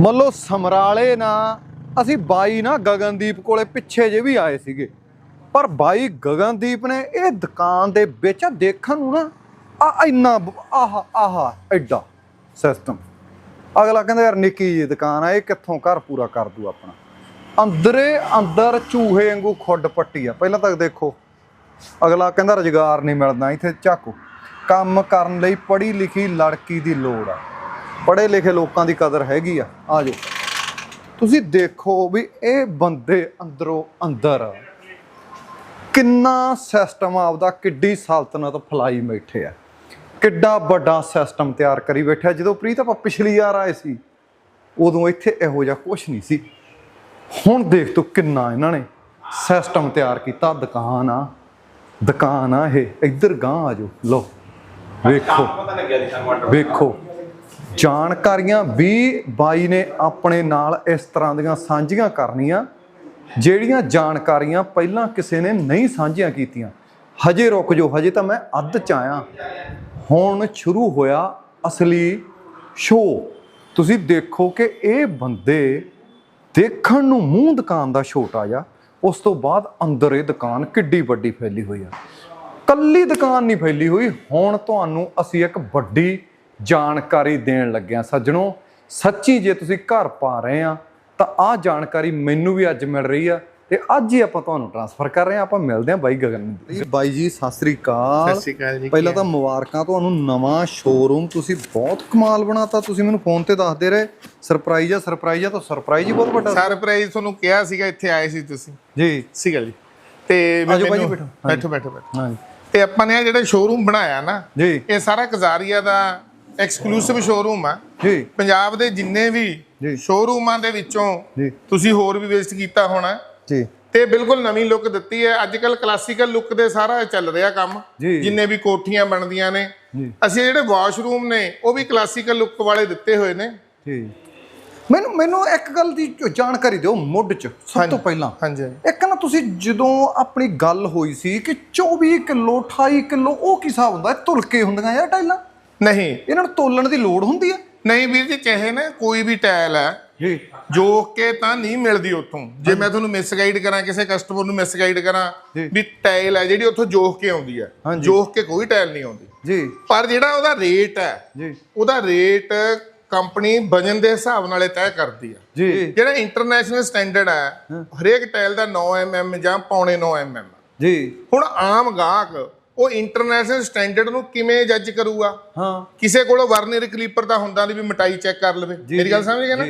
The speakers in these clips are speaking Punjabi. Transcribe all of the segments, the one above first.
ਮੰਨ ਲਓ ਸਮਰਾਲੇ ਨਾ, ਅਸੀਂ ਬਾਈ ਨਾ ਗਗਨਦੀਪ ਕੋਲੇ ਪਿੱਛੇ ਜੇ ਵੀ ਆਏ ਸੀਗੇ। ਪਰ ਬਾਈ ਗਗਨਦੀਪ ਨੇ ਇਹ ਦੁਕਾਨ ਦੇ ਵਿੱਚ ਦੇਖਣ ਨੂੰ ਨਾ, ਆ ਇੰਨਾ ਬ- ਆਹ ਆਹ, ਐਡਾ ਸਿਸਟਮ ਅਗਲਾ ਕਹਿੰਦਾ, ਯਾਰ ਨਿੱਕੀ ਜੀ ਦੁਕਾਨ ਆ, ਇਹ ਕਿੱਥੋਂ ਘਰ ਪੂਰਾ ਕਰ ਦੂ ਆਪਣਾ? ਅੰਦਰੇ ਅੰਦਰ ਚੂਹੇ ਵਾਂਗੂ ਖੁੱਡ ਪੱਟੀ ਆ, ਪਹਿਲਾਂ ਤੱਕ ਦੇਖੋ। ਅਗਲਾ ਕਹਿੰਦਾ, ਰੁਜ਼ਗਾਰ ਨਹੀਂ ਮਿਲਦਾ, ਇੱਥੇ ਝਾਕੋ ਕੰਮ ਕਰਨ ਲਈ ਪੜ੍ਹੀ ਲਿਖੀ ਲੜਕੀ ਦੀ ਲੋੜ ਆ। ਪੜ੍ਹੇ ਲਿਖੇ ਲੋਕਾਂ ਦੀ ਕਦਰ ਹੈਗੀ ਆ। ਆ ਜਾਓ। ਤੁਸੀਂ ਦੇਖੋ ਵੀ ਇਹ ਬੰਦੇ ਅੰਦਰੋਂ ਅੰਦਰ ਕਿੰਨਾ ਸਿਸਟਮ ਆਪਦਾ ਕਿੱਡੀ ਸਲਤਨਤ ਫਲਾਈ ਬੈਠੇ ਆ। ਕਿੱਡਾ ਵੱਡਾ ਸਿਸਟਮ ਤਿਆਰ ਕਰੀ ਬੈਠਿਆ ਜਦੋਂ ਪ੍ਰੀਤ ਆਪਾਂ ਪਿਛਲੀ ਵਾਰ ਆਏ ਸੀ, ਉਦੋਂ ਇੱਥੇ ਇਹੋ ਜਿਹਾ ਕੁਝ ਨਹੀਂ ਸੀ। ਹੁਣ ਦੇਖ ਤੂੰ ਕਿੰਨਾ ਇਹਨਾਂ ਨੇ ਸਿਸਟਮ ਤਿਆਰ ਕੀਤਾ। ਦੁਕਾਨ ਆ ਦੁਕਾਨ ਆ ਇਹ। ਇੱਧਰ ਗਾਂ ਆ ਜਾਓ। ਲੋ ਵੇਖੋ ਵੇਖੋ। ਜਾਣਕਾਰੀਆਂ ਵੀ ਬਾਈ ਨੇ ਆਪਣੇ ਨਾਲ ਇਸ ਤਰ੍ਹਾਂ ਦੀਆਂ ਸਾਂਝੀਆਂ ਕਰਨੀਆਂ, ਜਿਹੜੀਆਂ ਜਾਣਕਾਰੀਆਂ ਪਹਿਲਾਂ ਕਿਸੇ ਨੇ ਨਹੀਂ ਸਾਂਝੀਆਂ ਕੀਤੀਆਂ। ਹਜੇ ਰੁਕ ਜਾਓ, ਹਜੇ ਤਾਂ ਮੈਂ ਅੱਧ ਚ ਆਇਆ। ਹੁਣ ਸ਼ੁਰੂ ਹੋਇਆ ਅਸਲੀ ਸ਼ੋਅ ਤੁਸੀਂ ਦੇਖੋ ਕਿ ਇਹ ਬੰਦੇ ਦੇਖਣ ਨੂੰ ਮੂੰਹ ਦੁਕਾਨ ਦਾ ਛੋਟਾ ਜਿਹਾ ਉਸ ਤੋਂ ਬਾਅਦ ਅੰਦਰ ਇਹ ਦੁਕਾਨ ਕਿੱਡੀ ਵੱਡੀ ਫੈਲੀ ਹੋਈ ਆ। ਕੱਲੀ ਦੁਕਾਨ ਨਹੀਂ ਫੈਲੀ ਹੋਈ। ਹੁਣ ਤੁਹਾਨੂੰ ਅਸੀਂ ਇੱਕ ਵੱਡੀ ਜਾਣਕਾਰੀ ਦੇਣ ਲੱਗੇ ਹਾਂ ਸੱਜਣੋ ਸੱਚੀ ਜੇ ਤੁਸੀਂ ਘਰ ਪਾ ਰਹੇ ਆ ਤਾਂ ਆਹ ਜਾਣਕਾਰੀ ਮੈਨੂੰ ਵੀ ਅੱਜ ਮਿਲ ਰਹੀ ਆ ਤੇ ਅੱਜ ਹੀ ਆਪਾਂ ਤੁਹਾਨੂੰ ਟਰਾਂਸਫਰ ਕਰ ਰਹੇ ਆ। ਆਪਾਂ ਮਿਲਦੇ ਆ ਬਾਈ ਗਗਨ ਨੂੰ। ਬਾਈ ਜੀ ਸਤਿ ਸ੍ਰੀ ਅਕਾਲ। ਸਤਿ ਸ਼੍ਰੀ ਅਕਾਲ ਜੀ ਪਹਿਲਾਂ ਤਾਂ ਮੁਬਾਰਕਾਂ ਤੁਹਾਨੂੰ ਨਵਾਂ ਸ਼ੋਰੂਮ ਤੁਸੀਂ ਬਹੁਤ ਕਮਾਲ ਬਣਾਤਾ। ਤੁਸੀਂ ਮੈਨੂੰ ਫੋਨ ਤੇ ਦੱਸਦੇ ਰਹੇ ਸਰਪ੍ਰਾਈਜ਼ ਆ ਸਰਪ੍ਰਾਈਜ਼ ਆ ਤਾਂ ਸਰਪ੍ਰਾਈਜ਼ ਹੀ ਬਹੁਤ ਵੱਡਾ। ਸਰਪ੍ਰਾਈਜ਼ ਤੁਹਾਨੂੰ ਕਿਹਾ ਸੀਗਾ ਇੱਥੇ ਆਏ ਸੀ ਤੁਸੀਂ। ਜੀ। ਸੀਗਾ ਜੀ। ਤੇ ਆਜੋ ਬਾਈ ਜੀ, ਬੈਠੋ। ਬੈਠੋ ਬੈਠੋ ਹਾਂਜੀ। ਤੇ ਆਪਾਂ ਨੇ ਜਿਹੜਾ ਸ਼ੋਰੂਮ ਬਣਾਇਆ ਨਾ ਜੀ। ਇਹ ਸਾਰਾ ਕਜ਼ਾਰੀਆ ਦਾ ਐਕਸਕਲੂਸਿਵ ਸ਼ੋਰੂਮ ਆ। ਜੀ। ਪੰਜਾਬ ਦੇ ਜਿੰਨੇ ਵੀ ਜੀ। ਸ਼ੋਰੂਮਾਂ ਦੇ ਵਿੱਚੋਂ ਜੀ। ਤੁਸੀਂ ਹੋਰ ਵੀ ਵਿਜ਼ਿਟ ਕੀਤਾ ਹੋਣਾ। ਜੀ। ਤੇ ਬਿਲਕੁਲ ਨਵੀਂ ਲੁੱਕ ਦਿੱਤੀ ਹੈ। ਅੱਜ ਕੱਲ ਕਲਾਸੀਕਲ ਲੁੱਕ ਦੇ ਸਾਰਾ ਚੱਲ ਰਿਹਾ ਕੰਮ। ਜਿੰਨੇ ਵੀ ਕੋਠੀਆਂ ਬਣਦੀਆਂ ਨੇ। ਅਸੀਂ ਜਿਹੜੇ ਵਾਸ਼ਰੂਮ ਨੇ ਉਹ ਵੀ ਕਲਾਸੀਕਲ ਲੁੱਕ ਵਾਲੇ ਦਿੱਤੇ ਹੋਏ ਨੇ। ਜੀ। ਮੈਨੂੰ ਮੈਨੂੰ ਇੱਕ ਗੱਲ ਦੀ ਜਾਣਕਾਰੀ ਦਿਓ ਮੁੱਢ ਚ ਸਭ ਤੋਂ ਪਹਿਲਾਂ। ਹਾਂਜੀ। ਹਾਂਜੀ। ਇੱਕ ਨਾ ਤੁਸੀਂ ਜਦੋਂ ਆਪਣੀ ਗੱਲ ਹੋਈ ਸੀ ਕਿ 24 ਕਿਲੋ 28 ਕਿਲੋ ਉਹ ਕੀ ਹਿਸਾਬ ਹੁੰਦਾ? ਤੁਲਕੇ ਹੁੰਦੀਆਂ ਯਾਰ ਟਾਈਲਾਂ? ਨਹੀਂ। ਇਹਨਾਂ ਨੂੰ ਤੋਲਣ ਦੀ ਲੋੜ ਹੁੰਦੀ ਹੈ ਨਹੀਂ ਵੀਰ ਜੀ ਚਾਹੇ ਨਾ ਕੋਈ ਵੀ ਟਾਇਲ ਹੈ ਜੀ। ਜੋਕ ਕੇ ਤਾਂ ਨਹੀਂ ਮਿਲਦੀ ਉੱਥੋਂ। ਜੇ ਮੈਂ ਤੁਹਾਨੂੰ ਮਿਸਗਾਈਡ ਕਰਾਂ ਕਿਸੇ ਕਸਟਮਰ ਨੂੰ ਮਿਸਗਾਈਡ ਕਰਾਂ ਜੀ। ਵੀ ਟਾਇਲ ਹੈ ਜਿਹੜੀ ਉੱਥੋਂ ਜੋਕ ਕੇ ਆਉਂਦੀ ਹੈ। ਜੋਕ ਕੇ ਕੋਈ ਟਾਇਲ ਨਹੀਂ ਆਉਂਦੀ। ਜੀ। ਪਰ ਜਿਹੜਾ ਉਹਦਾ ਰੇਟ ਹੈ ਜੀ। ਉਹਦਾ ਰੇਟ ਕੰਪਨੀ ਵਜਨ ਦੇ ਹਿਸਾਬ ਨਾਲੇ ਤੈਅ ਕਰਦੀ ਹੈ ਜੀ। ਜਿਹੜਾ ਇੰਟਰਨੈਸ਼ਨਲ ਸਟੈਂਡਰਡ ਹੈ ਹਰੇਕ ਟਾਇਲ ਦਾ 9 mm ਜਾਂ ਪੌਣੇ 9 mm ਜੀ। ਹੁਣ ਆਮ ਗਾਹਕ ਉਹ ਇੰਟਰਨੈਸ਼ਨਲ ਸਟੈਂਡਰਡ ਨੂੰ ਕਿਵੇਂ ਜੱਜ ਕਰੂਗਾ? ਹਾਂ। ਕਿਸੇ ਕੋਲ ਵਰਨਰ ਕਲੀਪਰ ਤਾਂ ਹੁੰਦਾ ਨਹੀਂ ਵੀ ਮਟਾਈ ਚੈੱਕ ਕਰ ਲਵੇ। ਮੇਰੀ ਗੱਲ ਸਮਝ ਗਏ ਨਾ।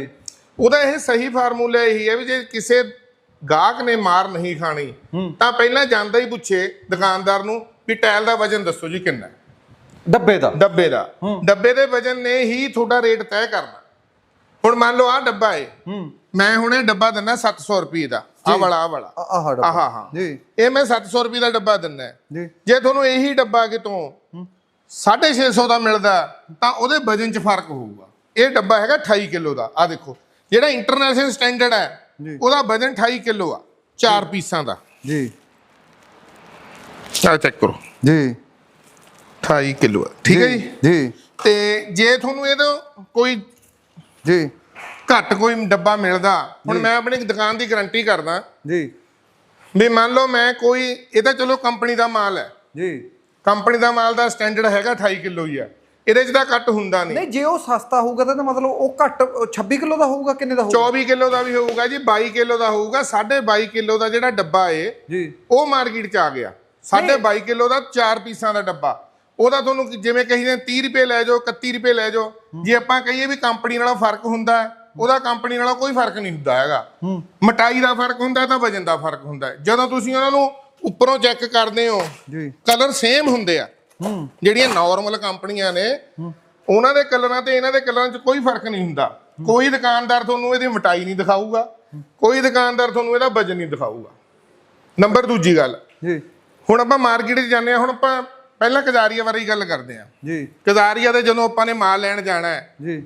ਉਹਦਾ ਇਹ ਸਹੀ ਫਾਰਮੂਲਾ ਇਹੀ ਹੈ ਵੀ ਜੇ ਕਿਸੇ ਗਾਹਕ ਨੇ ਮਾਰ ਨਹੀਂ ਖਾਣੀ ਤਾਂ ਪਹਿਲਾਂ ਜਾਂਦਾ ਹੀ ਪੁੱਛੇ ਦੁਕਾਨਦਾਰ ਨੂੰ ਵੀ ਟਾਇਲ ਦਾ ਵਜਨ ਦੱਸੋ ਜੀ ਕਿੰਨਾ ਡੱਬੇ ਦਾ। ਡੱਬੇ ਦਾ। ਡੱਬੇ ਦੇ ਵਜਨ ਨੇ ਹੀ ਤੁਹਾਡਾ ਰੇਟ ਤੈਅ ਕਰਨਾ। ਹੁਣ ਮੰਨ ਲਓ ਆਹ ਡੱਬਾ ਹੂੰ। ਮੈਂ ਹੁਣ ਡੱਬਾ ਦਿੰਦਾ 700 ਰੁਪਏ ਦਾ। ਆਹ ਵਾਲਾ ਆਹ ਵਾਲਾ। ਆ- ਆਹ ਡੱਬਾ। ਆਹਾ ਹਾਂ। ਜੀ। ਇਹ ਮੈਂ 700 ਰੁਪਏ ਦਾ ਡੱਬਾ ਦਿੰਦਾ। ਜੀ। ਜੇ ਤੁਹਾਨੂੰ ਇਹੀ ਡੱਬਾ ਕਿਤੋਂ 650 ਦਾ ਮਿਲਦਾ ਤਾਂ ਉਹਦੇ ਵਜਨ 'ਚ ਫ਼ਰਕ ਹੋਊਗਾ। ਇਹ ਡੱਬਾ ਹੈਗਾ 28 ਕਿਲੋ ਦਾ। ਆ ਦੇਖੋ ਜਿਹੜਾ ਇੰਟਰਨੈਸ਼ਨਲ ਸਟੈਂਡਰਡ ਹੈ। ਉਹਦਾ ਵਜਨ 28 ਕਿਲੋ ਆ ਚਾਰ ਪੀਸਾਂ ਦਾ। ਜੀ। ਆ ਚੈੱਕ ਕਰੋ। ਜੀ। 28 ਕਿਲੋ ਆ। ਠੀਕ ਹੈ ਜੀ? ਜੀ। ਤੇ ਜੇ ਤੁਹਾਨੂੰ ਇਹਦਾ ਕੋਈ ਜੀ। ਘੱਟ ਕੋਈ ਡੱਬਾ ਮਿਲਦਾ। ਹੁਣ ਮੈਂ ਆਪਣੀ ਦੁਕਾਨ ਦੀ ਗਾਰੰਟੀ ਕਰਦਾ। ਜੀ। ਵੀ ਮੰਨ ਲਓ ਮੈਂ ਕੋਈ ਇਹ ਤਾਂ ਚਲੋ ਕੰਪਨੀ ਦਾ ਮਾਲ ਹੈ। ਜੀ। ਕੰਪਨੀ ਦਾ ਮਾਲ ਦਾ ਸਟੈਂਡਰਡ ਹੈਗਾ 28 ਕਿਲੋ ਹੀ ਆ। ਇਹਦੇ 'ਚ ਤਾਂ ਘੱਟ ਹੁੰਦਾ ਨਹੀਂ। ਨਹੀਂ ਜੇ ਉਹ ਸਸਤਾ ਹੋਊਗਾ ਤਾਂ ਮਤਲਬ ਉਹ ਘੱਟ ਉਹ 26 ਕਿਲੋ ਦਾ ਹੋਊਗਾ ਕਿੰਨੇ ਦਾ ਹੋਊਗਾ? 24 ਕਿਲੋ ਦਾ ਵੀ ਹੋਊਗਾ ਜੀ 22 ਕਿਲੋ ਦਾ ਹੋਊਗਾ 22.5 ਕਿਲੋ ਦਾ ਜਿਹੜਾ ਡੱਬਾ ਏ ਜੀ। ਉਹ ਮਾਰਕੀਟ 'ਚ ਆ ਗਿਆ। 22 ਕਿਲੋ ਦਾ 4 ਪੀਸਾਂ ਦਾ ਡੱਬਾ। ਉਹਦਾ ਤੁਹਾਨੂੰ ਜਿਵੇਂ ਕਹੀਦੇ 30 ਰੁਪਏ ਲੈ ਜਾਓ 31 ਰੁਪਏ ਲੈ ਜਾਓ। ਜੇ ਆਪਾਂ ਕਹੀਏ ਵੀ ਕੰਪਨੀ ਨਾਲੋਂ ਫ਼ਰਕ ਹੁੰਦਾ ਹੈ, ਉਹਦਾ ਕੰਪਨੀ ਨਾਲੋਂ ਕੋਈ ਫ਼ਰਕ ਨਹੀਂ ਹੁੰਦਾ ਹੈਗਾ। ਮਟਾਈ ਦਾ ਫ਼ਰਕ ਹੁੰਦਾ ਤਾਂ ਵਜਨ ਦਾ ਫ਼ਰਕ ਹੁੰਦਾ ਹੈ। ਜਦੋਂ ਤੁਸੀਂ ਉਹਨਾਂ ਨੂੰ ਉੱਪਰੋਂ ਚੈੱਕ ਕਰਦੇ ਹੋ ਜੀ। ਕਲਰ ਸੇਮ ਹੁੰਦੇ ਆ। ਹੂੰ। ਜਿਹੜੀਆਂ ਨਾਰਮਲ ਕੰਪਨੀਆਂ ਨੇ ਉਹਨਾਂ ਦੇ ਕਲਰਾਂ ਤੇ ਇਹਨਾਂ ਦੇ ਕਲਰਾਂ 'ਚ ਕੋਈ ਫ਼ਰਕ ਨਹੀਂ ਹੁੰਦਾ। ਕੋਈ ਦੁਕਾਨਦਾਰ ਤੁਹਾਨੂੰ ਇਹਦੀ ਮਟਾਈ ਨਹੀਂ ਦਿਖਾਊਗਾ। ਕੋਈ ਦੁਕਾਨਦਾਰ ਤੁਹਾਨੂੰ ਇਹਦਾ ਵਜਨ ਨਹੀਂ ਦਿਖਾਊਗਾ। ਨੰਬਰ ਦੂਜੀ ਗੱਲ। ਜੀ। ਹੁਣ ਆਪਾਂ ਮਾਰਕੀਟ 'ਚ ਜਾਂਦੇ ਆ ਹੁਣ ਆਪਾਂ ਪਹਿਲਾਂ ਕਜ਼ਾਰੀਆ ਬਾਰੇ ਹੀ ਗੱਲ ਕਰਦੇ ਆ ਜੀ। ਕਜ਼ਾਰੀਆ ਦੇ ਜਦੋਂ ਆਪਾਂ ਨੇ ਮਾਲ ਲੈਣ ਜਾਣਾ ਹੈ ਜੀ।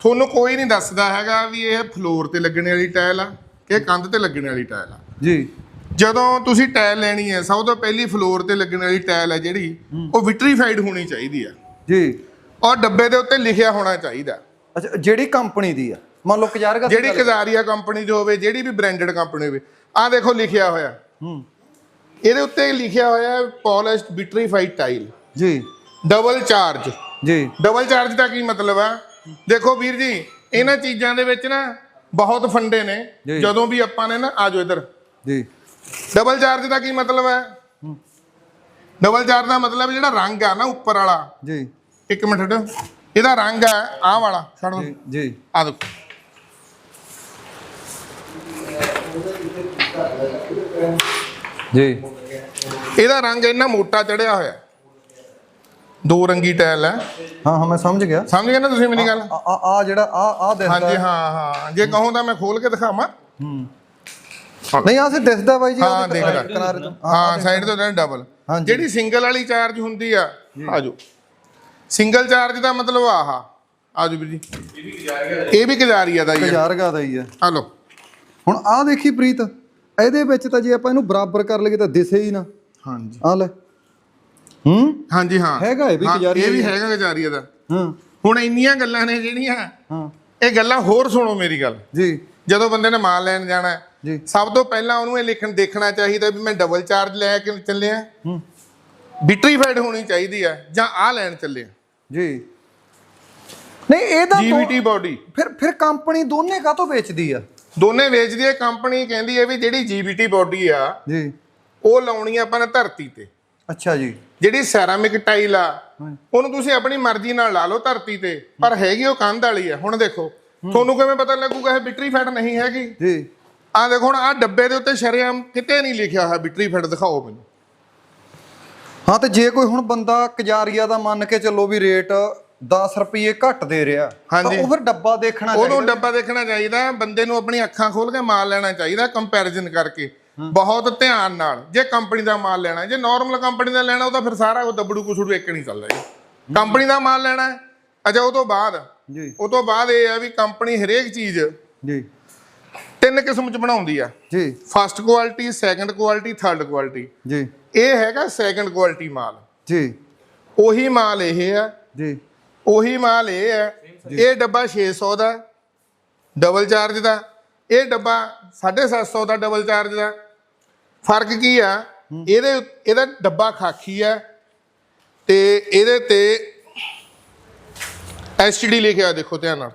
ਤੁਹਾਨੂੰ ਕੋਈ ਨਹੀਂ ਦੱਸਦਾ ਹੈਗਾ ਵੀ ਇਹ ਫਲੋਰ ਤੇ ਲੱਗਣ ਵਾਲੀ ਟਾਇਲ ਆ ਕਿ ਕੰਧ ਤੇ ਲੱਗਣ ਵਾਲੀ ਟਾਇਲ ਆ। ਜੀ। ਜਦੋਂ ਤੁਸੀਂ ਟਾਇਲ ਲੈਣੀ ਹੈ ਸਭ ਤੋਂ ਪਹਿਲੀ ਫਲੋਰ ਤੇ ਲੱਗਣ ਵਾਲੀ ਟਾਇਲ ਹੈ ਜਿਹੜੀ ਉਹ ਵਿਟਰੀਫਾਈਡ ਹੋਣੀ ਚਾਹੀਦੀ ਆ। ਜੀ। ਔਰ ਡੱਬੇ ਦੇ ਉੱਤੇ ਲਿਖਿਆ ਹੋਣਾ ਚਾਹੀਦਾ। ਅੱਛਾ ਜਿਹੜੀ ਕੰਪਨੀ ਦੀ ਆ? ਮੰਨ ਲਓ ਕਜਾਰਗਾ ਜਿਹੜੀ ਕਜ਼ਾਰੀਆ ਕੰਪਨੀ ਦੀ ਹੋਵੇ ਜਿਹੜੀ ਵੀ ਬ੍ਰਾਂਡਡ ਕੰਪਨੀ ਹੋਵੇ ਆ ਦੇਖੋ ਲਿਖਿਆ ਹੋਇਆ। ਹੂੰ। ਇਹਦੇ ਉੱਤੇ ਲਿਖਿਆ ਹੋਇਆ ਹੈ ਪੋਲਿਸ਼ਡ ਵਿਟਰੀਫਾਈਡ ਟਾਈਲ ਜੀ। ਡਬਲ ਚਾਰਜ ਜੀ। ਡਬਲ ਚਾਰਜ ਦਾ ਕੀ ਮਤਲਬ ਆ? ਦੇਖੋ ਵੀਰ ਜੀ ਇਹਨਾਂ ਚੀਜ਼ਾਂ ਦੇ ਵਿੱਚ ਨਾ ਬਹੁਤ ਫੰਡੇ ਨੇ। ਜਦੋਂ ਵੀ ਆਪਾਂ ਨੇ ਨਾ ਆਜੋ ਇੱਧਰ। ਜੀ। ਡਬਲ ਚਾਰਜ ਦਾ ਕੀ ਮਤਲਬ ਹੈ? ਡਬਲ ਚਾਰਜ ਦਾ ਮਤਲਬ ਜਿਹੜਾ ਰੰਗ ਆ ਨਾ ਉੱਪਰ ਵਾਲਾ। ਜੀ। ਇੱਕ ਮਿੰਟ ਇਹਦਾ ਰੰਗ ਹੈ ਆਹ ਵਾਲਾ। ਛੱਡ ਦੋ। ਜੀ ਆ ਦੇਖੋ। ਜੀ। ਇਹਦਾ ਰੰਗ ਇੰਨਾ ਮੋਟਾ ਚੜਿਆ ਹੋਇਆ। ਦੋ ਰੰਗੀ ਟਾਇਲ ਹੈ। ਹਾਂ ਹਾਂ ਮੈਂ ਸਮਝ ਗਿਆ। ਸਮਝ ਗਏ ਨਾ ਤੁਸੀਂ ਮੇਰੀ ਗੱਲ? ਆ ਆ- ਜਿਹੜਾ ਆ ਆ ਦਿਸਦਾ ਹਾਂਜੀ ਹਾਂ। ਹਾਂ ਜੇ ਕਹੋ ਤਾਂ ਮੈਂ ਖੋਲ ਕੇ ਦਿਖਾਵਾਂ। ਨਹੀਂ ਆ ਸੇ ਦਿਸਦਾ ਬਾਈ ਜੀ ਹਾਂ ਦੇਖਦਾ ਕਿਨਾਰੇ ਤੋਂ ਹਾਂ ਸਾਈਡ ਤੋਂ ਤਾਂ ਡਬਲ। ਜਿਹੜੀ ਸਿੰਗਲ ਵਾਲੀ ਚਾਰਜ ਹੁੰਦੀ ਆ ਆਜੋ। ਸਿੰਗਲ ਚਾਰਜ ਦਾ ਮਤਲਬ ਆਹ। ਆਜੋ ਵੀਰ ਜੀ। ਇਹ ਵੀ ਕਜਾਰੀਆ ਦਾ ਹੀ ਆ ਕਜਾਰਗਾ ਦਾ ਹੀ ਆ। ਆ ਲੋ ਹੁਣ ਆ ਦੇਖੀ ਪ੍ਰੀਤ ਇਹਦੇ ਵਿੱਚ ਤਾਂ ਜੇ ਆਪਾਂ ਇਹਨੂੰ ਬਰਾਬਰ ਕਰ ਲਈਏ ਤਾਂ ਦਿਸੇ ਹੀ ਨਾ। ਹਾਂਜੀ। ਆ ਲੈ। ਹੂੰ? ਹਾਂਜੀ ਹਾਂ। ਹੈਗਾ ਇਹ ਵੀ ਹਾਂ, ਕਜਾਰੀਆ ਇਹ ਵੀ ਆ। ਹੈਗਾ ਕਜਾਰੀਆ ਦਾ ਹਾਂ। ਹੁਣ ਇੰਨੀਆਂ ਗੱਲਾਂ ਨੇ ਜਿਹੜੀਆਂ ਹਾਂ। ਇਹ ਗੱਲਾਂ ਹੋਰ ਸੁਣੋ ਮੇਰੀ ਗੱਲ। ਜੀ। ਜਦੋਂ ਬੰਦੇ ਨੇ ਮਾਲ ਲੈਣ ਜਾਣਾ ਹੈ, ਜੀ। ਸਭ ਤੋਂ ਪਹਿਲਾਂ ਉਹਨੂੰ ਇਹ ਲਿਖਣ ਦੇਖਣਾ ਚਾਹੀਦਾ ਵੀ ਮੈਂ ਡਬਲ ਚਾਰਜ ਲੈ ਕੇ ਚੱਲਿਆ। ਹੂੰ। ਵਿਟਰੀਫਾਈਡ ਹੋਣੀ ਚਾਹੀਦੀ ਹੈ ਜਾਂ ਆ ਲੈਣ ਚੱਲਿਆ ਜੀ। ਨਹੀਂ ਇਹਦਾ ਤੋਂ- ਜੀਵੀਟੀ ਬਾਡੀ ਫਿਰ ਫਿਰ ਕੰਪਨੀ ਦੋਨੇ ਕਾਹਤੋਂ ਵੇਚਦੀ ਆ? ਦੋਨੇ ਵੇਚਦੀ ਹੈ ਕੰਪਨੀ ਕਹਿੰਦੀ ਹੈ ਵੀ ਜਿਹੜੀ ਜੀਬੀਟੀ ਬਾਡੀ ਆ ਜੀ। ਉਹ ਲਾਉਣੀ ਆ ਆਪਾਂ ਨੇ ਧਰਤੀ ਤੇ। ਅੱਛਾ ਜੀ। ਜਿਹੜੀ ਸੈਰਾਮਿਕ ਟਾਈਲ ਆ ਉਹਨੂੰ ਤੁਸੀਂ ਆਪਣੀ ਮਰਜ਼ੀ ਨਾਲ ਲਾ ਲਓ ਧਰਤੀ ਤੇ। ਪਰ ਹੈਗੀ ਉਹ ਕੰਧ ਵਾਲੀ ਆ ਹੁਣ ਦੇਖੋ। ਤੁਹਾਨੂੰ ਕਿਵੇਂ ਪਤਾ ਲੱਗੂਗਾ ਇਹ ਵਿਟਰੀਫਾਈਡ ਨਹੀਂ ਹੈਗੀ? ਜੀ। ਆ ਦੇਖੋ ਹੁਣ ਆ ਡੱਬੇ ਦੇ ਉੱਤੇ ਸ਼ਰੇਆਮ ਕਿਤੇ ਨਹੀਂ ਲਿਖਿਆ ਹੋਇਆ ਵਿਟਰੀਫਾਈਡ ਦਿਖਾਓ ਮੈਨੂੰ। ਹਾਂ ਤੇ ਜੇ ਕੋਈ ਹੁਣ ਬੰਦਾ ਕਜਾਰੀਆ ਦਾ ਮੰਨ ਕੇ ਚੱਲੋ ਵੀ ਰੇਟ 10 ਰੁਪਏ ਘੱਟ ਦੇ ਰਿਹਾ। ਤਾਂ ਉਹ ਫਿਰ ਡੱਬਾ ਦੇਖਣਾ ਉਹਨੂੰ ਚਾਹੀਦਾ। ਡੱਬਾ ਦੇਖਣਾ ਚਾਹੀਦਾ ਬੰਦੇ ਨੂੰ ਆਪਣੀ ਅੱਖਾਂ ਖੋਲ ਕੇ ਮਾਲ ਲੈਣਾ ਚਾਹੀਦਾ ਕੰਪੈਰੀਜ਼ਨ ਕਰਕੇ। ਬਹੁਤ ਧਿਆਨ ਨਾਲ ਜੇ ਕੰਪਨੀ ਦਾ ਮਾਲ ਲੈਣਾ ਜੇ ਨਾਰਮਲ ਕੰਪਨੀ ਦਾ ਲੈਣਾ ਉਹ ਤਾਂ ਫਿਰ ਸਾਰਾ ਉਹ ਦਬੜੂ ਕੁਸੜੂ ਇੱਕ ਨਹੀਂ ਚੱਲਦਾ ਜੀ। ਕੰਪਨੀ ਦਾ ਮਾਲ ਲੈਣਾ ਅੱਛਾ ਉਹ ਤੋਂ ਬਾਅਦ ਜੀ। ਉਹ ਤੋਂ ਬਾਅਦ ਇਹ ਹੈ ਵੀ ਕੰਪਨੀ ਹਰੇਕ ਚੀਜ਼ ਜੀ। ਤਿੰਨ ਕਿਸਮ ਚ ਬਣਾਉਂਦੀ ਆ। ਜੀ। First quality second quality third quality ਜੀ। ਇਹ ਹੈਗਾ ਸੈਕੰਡ ਕੁਆਲਿਟੀ ਮਾਲ। ਜੀ। ਉਹੀ ਮਾਲ ਇਹ ਆ। ਜੀ। ਉਹੀ ਮਾਲ ਇਹ ਹੈ ਇਹ ਡੱਬਾ 600 ਦਾ ਡਬਲ ਚਾਰਜ ਦਾ। ਇਹ ਡੱਬਾ 750 ਦਾ ਡਬਲ ਚਾਰਜ ਦਾ। ਫ਼ਰਕ ਕੀ ਆ? ਇਹਦੇ ਇਹਦਾ ਡੱਬਾ ਖਾਕੀ ਆ ਤੇ ਇਹਦੇ ਤੇ ਐਸਟੀਡੀ ਲਿਖਿਆ ਦੇਖੋ ਧਿਆਨ ਨਾਲ।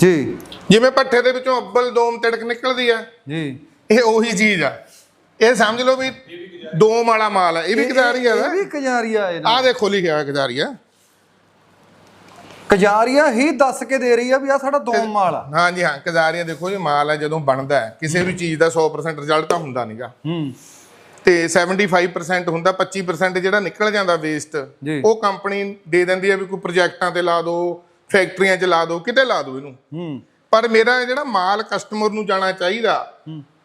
ਜੀ। ਜਿਵੇਂ ਪੱਠੇ ਦੇ ਵਿੱਚੋਂ ਅੱਬਲ ਦੋਮ ਤਿੜਕ ਨਿਕਲਦੀ ਆ। ਜੀ। ਇਹ ਉਹੀ ਚੀਜ਼ ਆ। ਇਹ ਸਮਝ ਲਓ ਵੀ ਦੋਮ ਵਾਲਾ ਮਾਲ ਆ। ਇਹ ਵੀ ਕਦਾਰੀ ਆ ਇਹ ਵੀ ਕਜਾਰੀਆ ਹੈ ਆ ਦੇਖੋ ਲਿਖਿਆ ਕਦਾਰੀ ਆ। ਕਜਾਰੀਆ ਹੀ ਦੱਸ ਕੇ ਦੇ ਰਹੀ ਆ ਵੀ ਆ ਸਾਡਾ ਦੋਮ ਮਾਲ ਆ। ਹਾਂਜੀ ਹਾਂ ਕਜ਼ਾਰੀਆਂ ਦੇਖੋ ਜੀ ਮਾਲ ਹੈ ਜਦੋਂ ਬਣਦਾ ਹੈ ਕਿਸੇ ਵੀ ਚੀਜ਼ ਦਾ 100% ਰਿਜ਼ਲਟ ਤਾਂ ਹੁੰਦਾ ਨਹੀਂਗਾ ਹੂੰ। ਤੇ 75% ਹੁੰਦਾ 25% ਜਿਹੜਾ ਨਿਕਲ ਜਾਂਦਾ ਵੇਸਟ। ਉਹ ਕੰਪਨੀ ਦੇ ਦਿੰਦੀ ਹੈ ਵੀ ਕੋਈ ਪ੍ਰੋਜੈਕਟਾਂ ਤੇ ਲਾ ਦਿਓ ਫੈਕਟਰੀਆਂ 'ਚ ਲਾ ਦਿਓ ਕਿਤੇ ਲਾ ਦਿਓ ਇਹਨੂੰ। ਹੂੰ। ਪਰ ਮੇਰਾ ਜਿਹੜਾ ਮਾਲ ਕਸਟਮਰ ਨੂੰ ਜਾਣਾ ਚਾਹੀਦਾ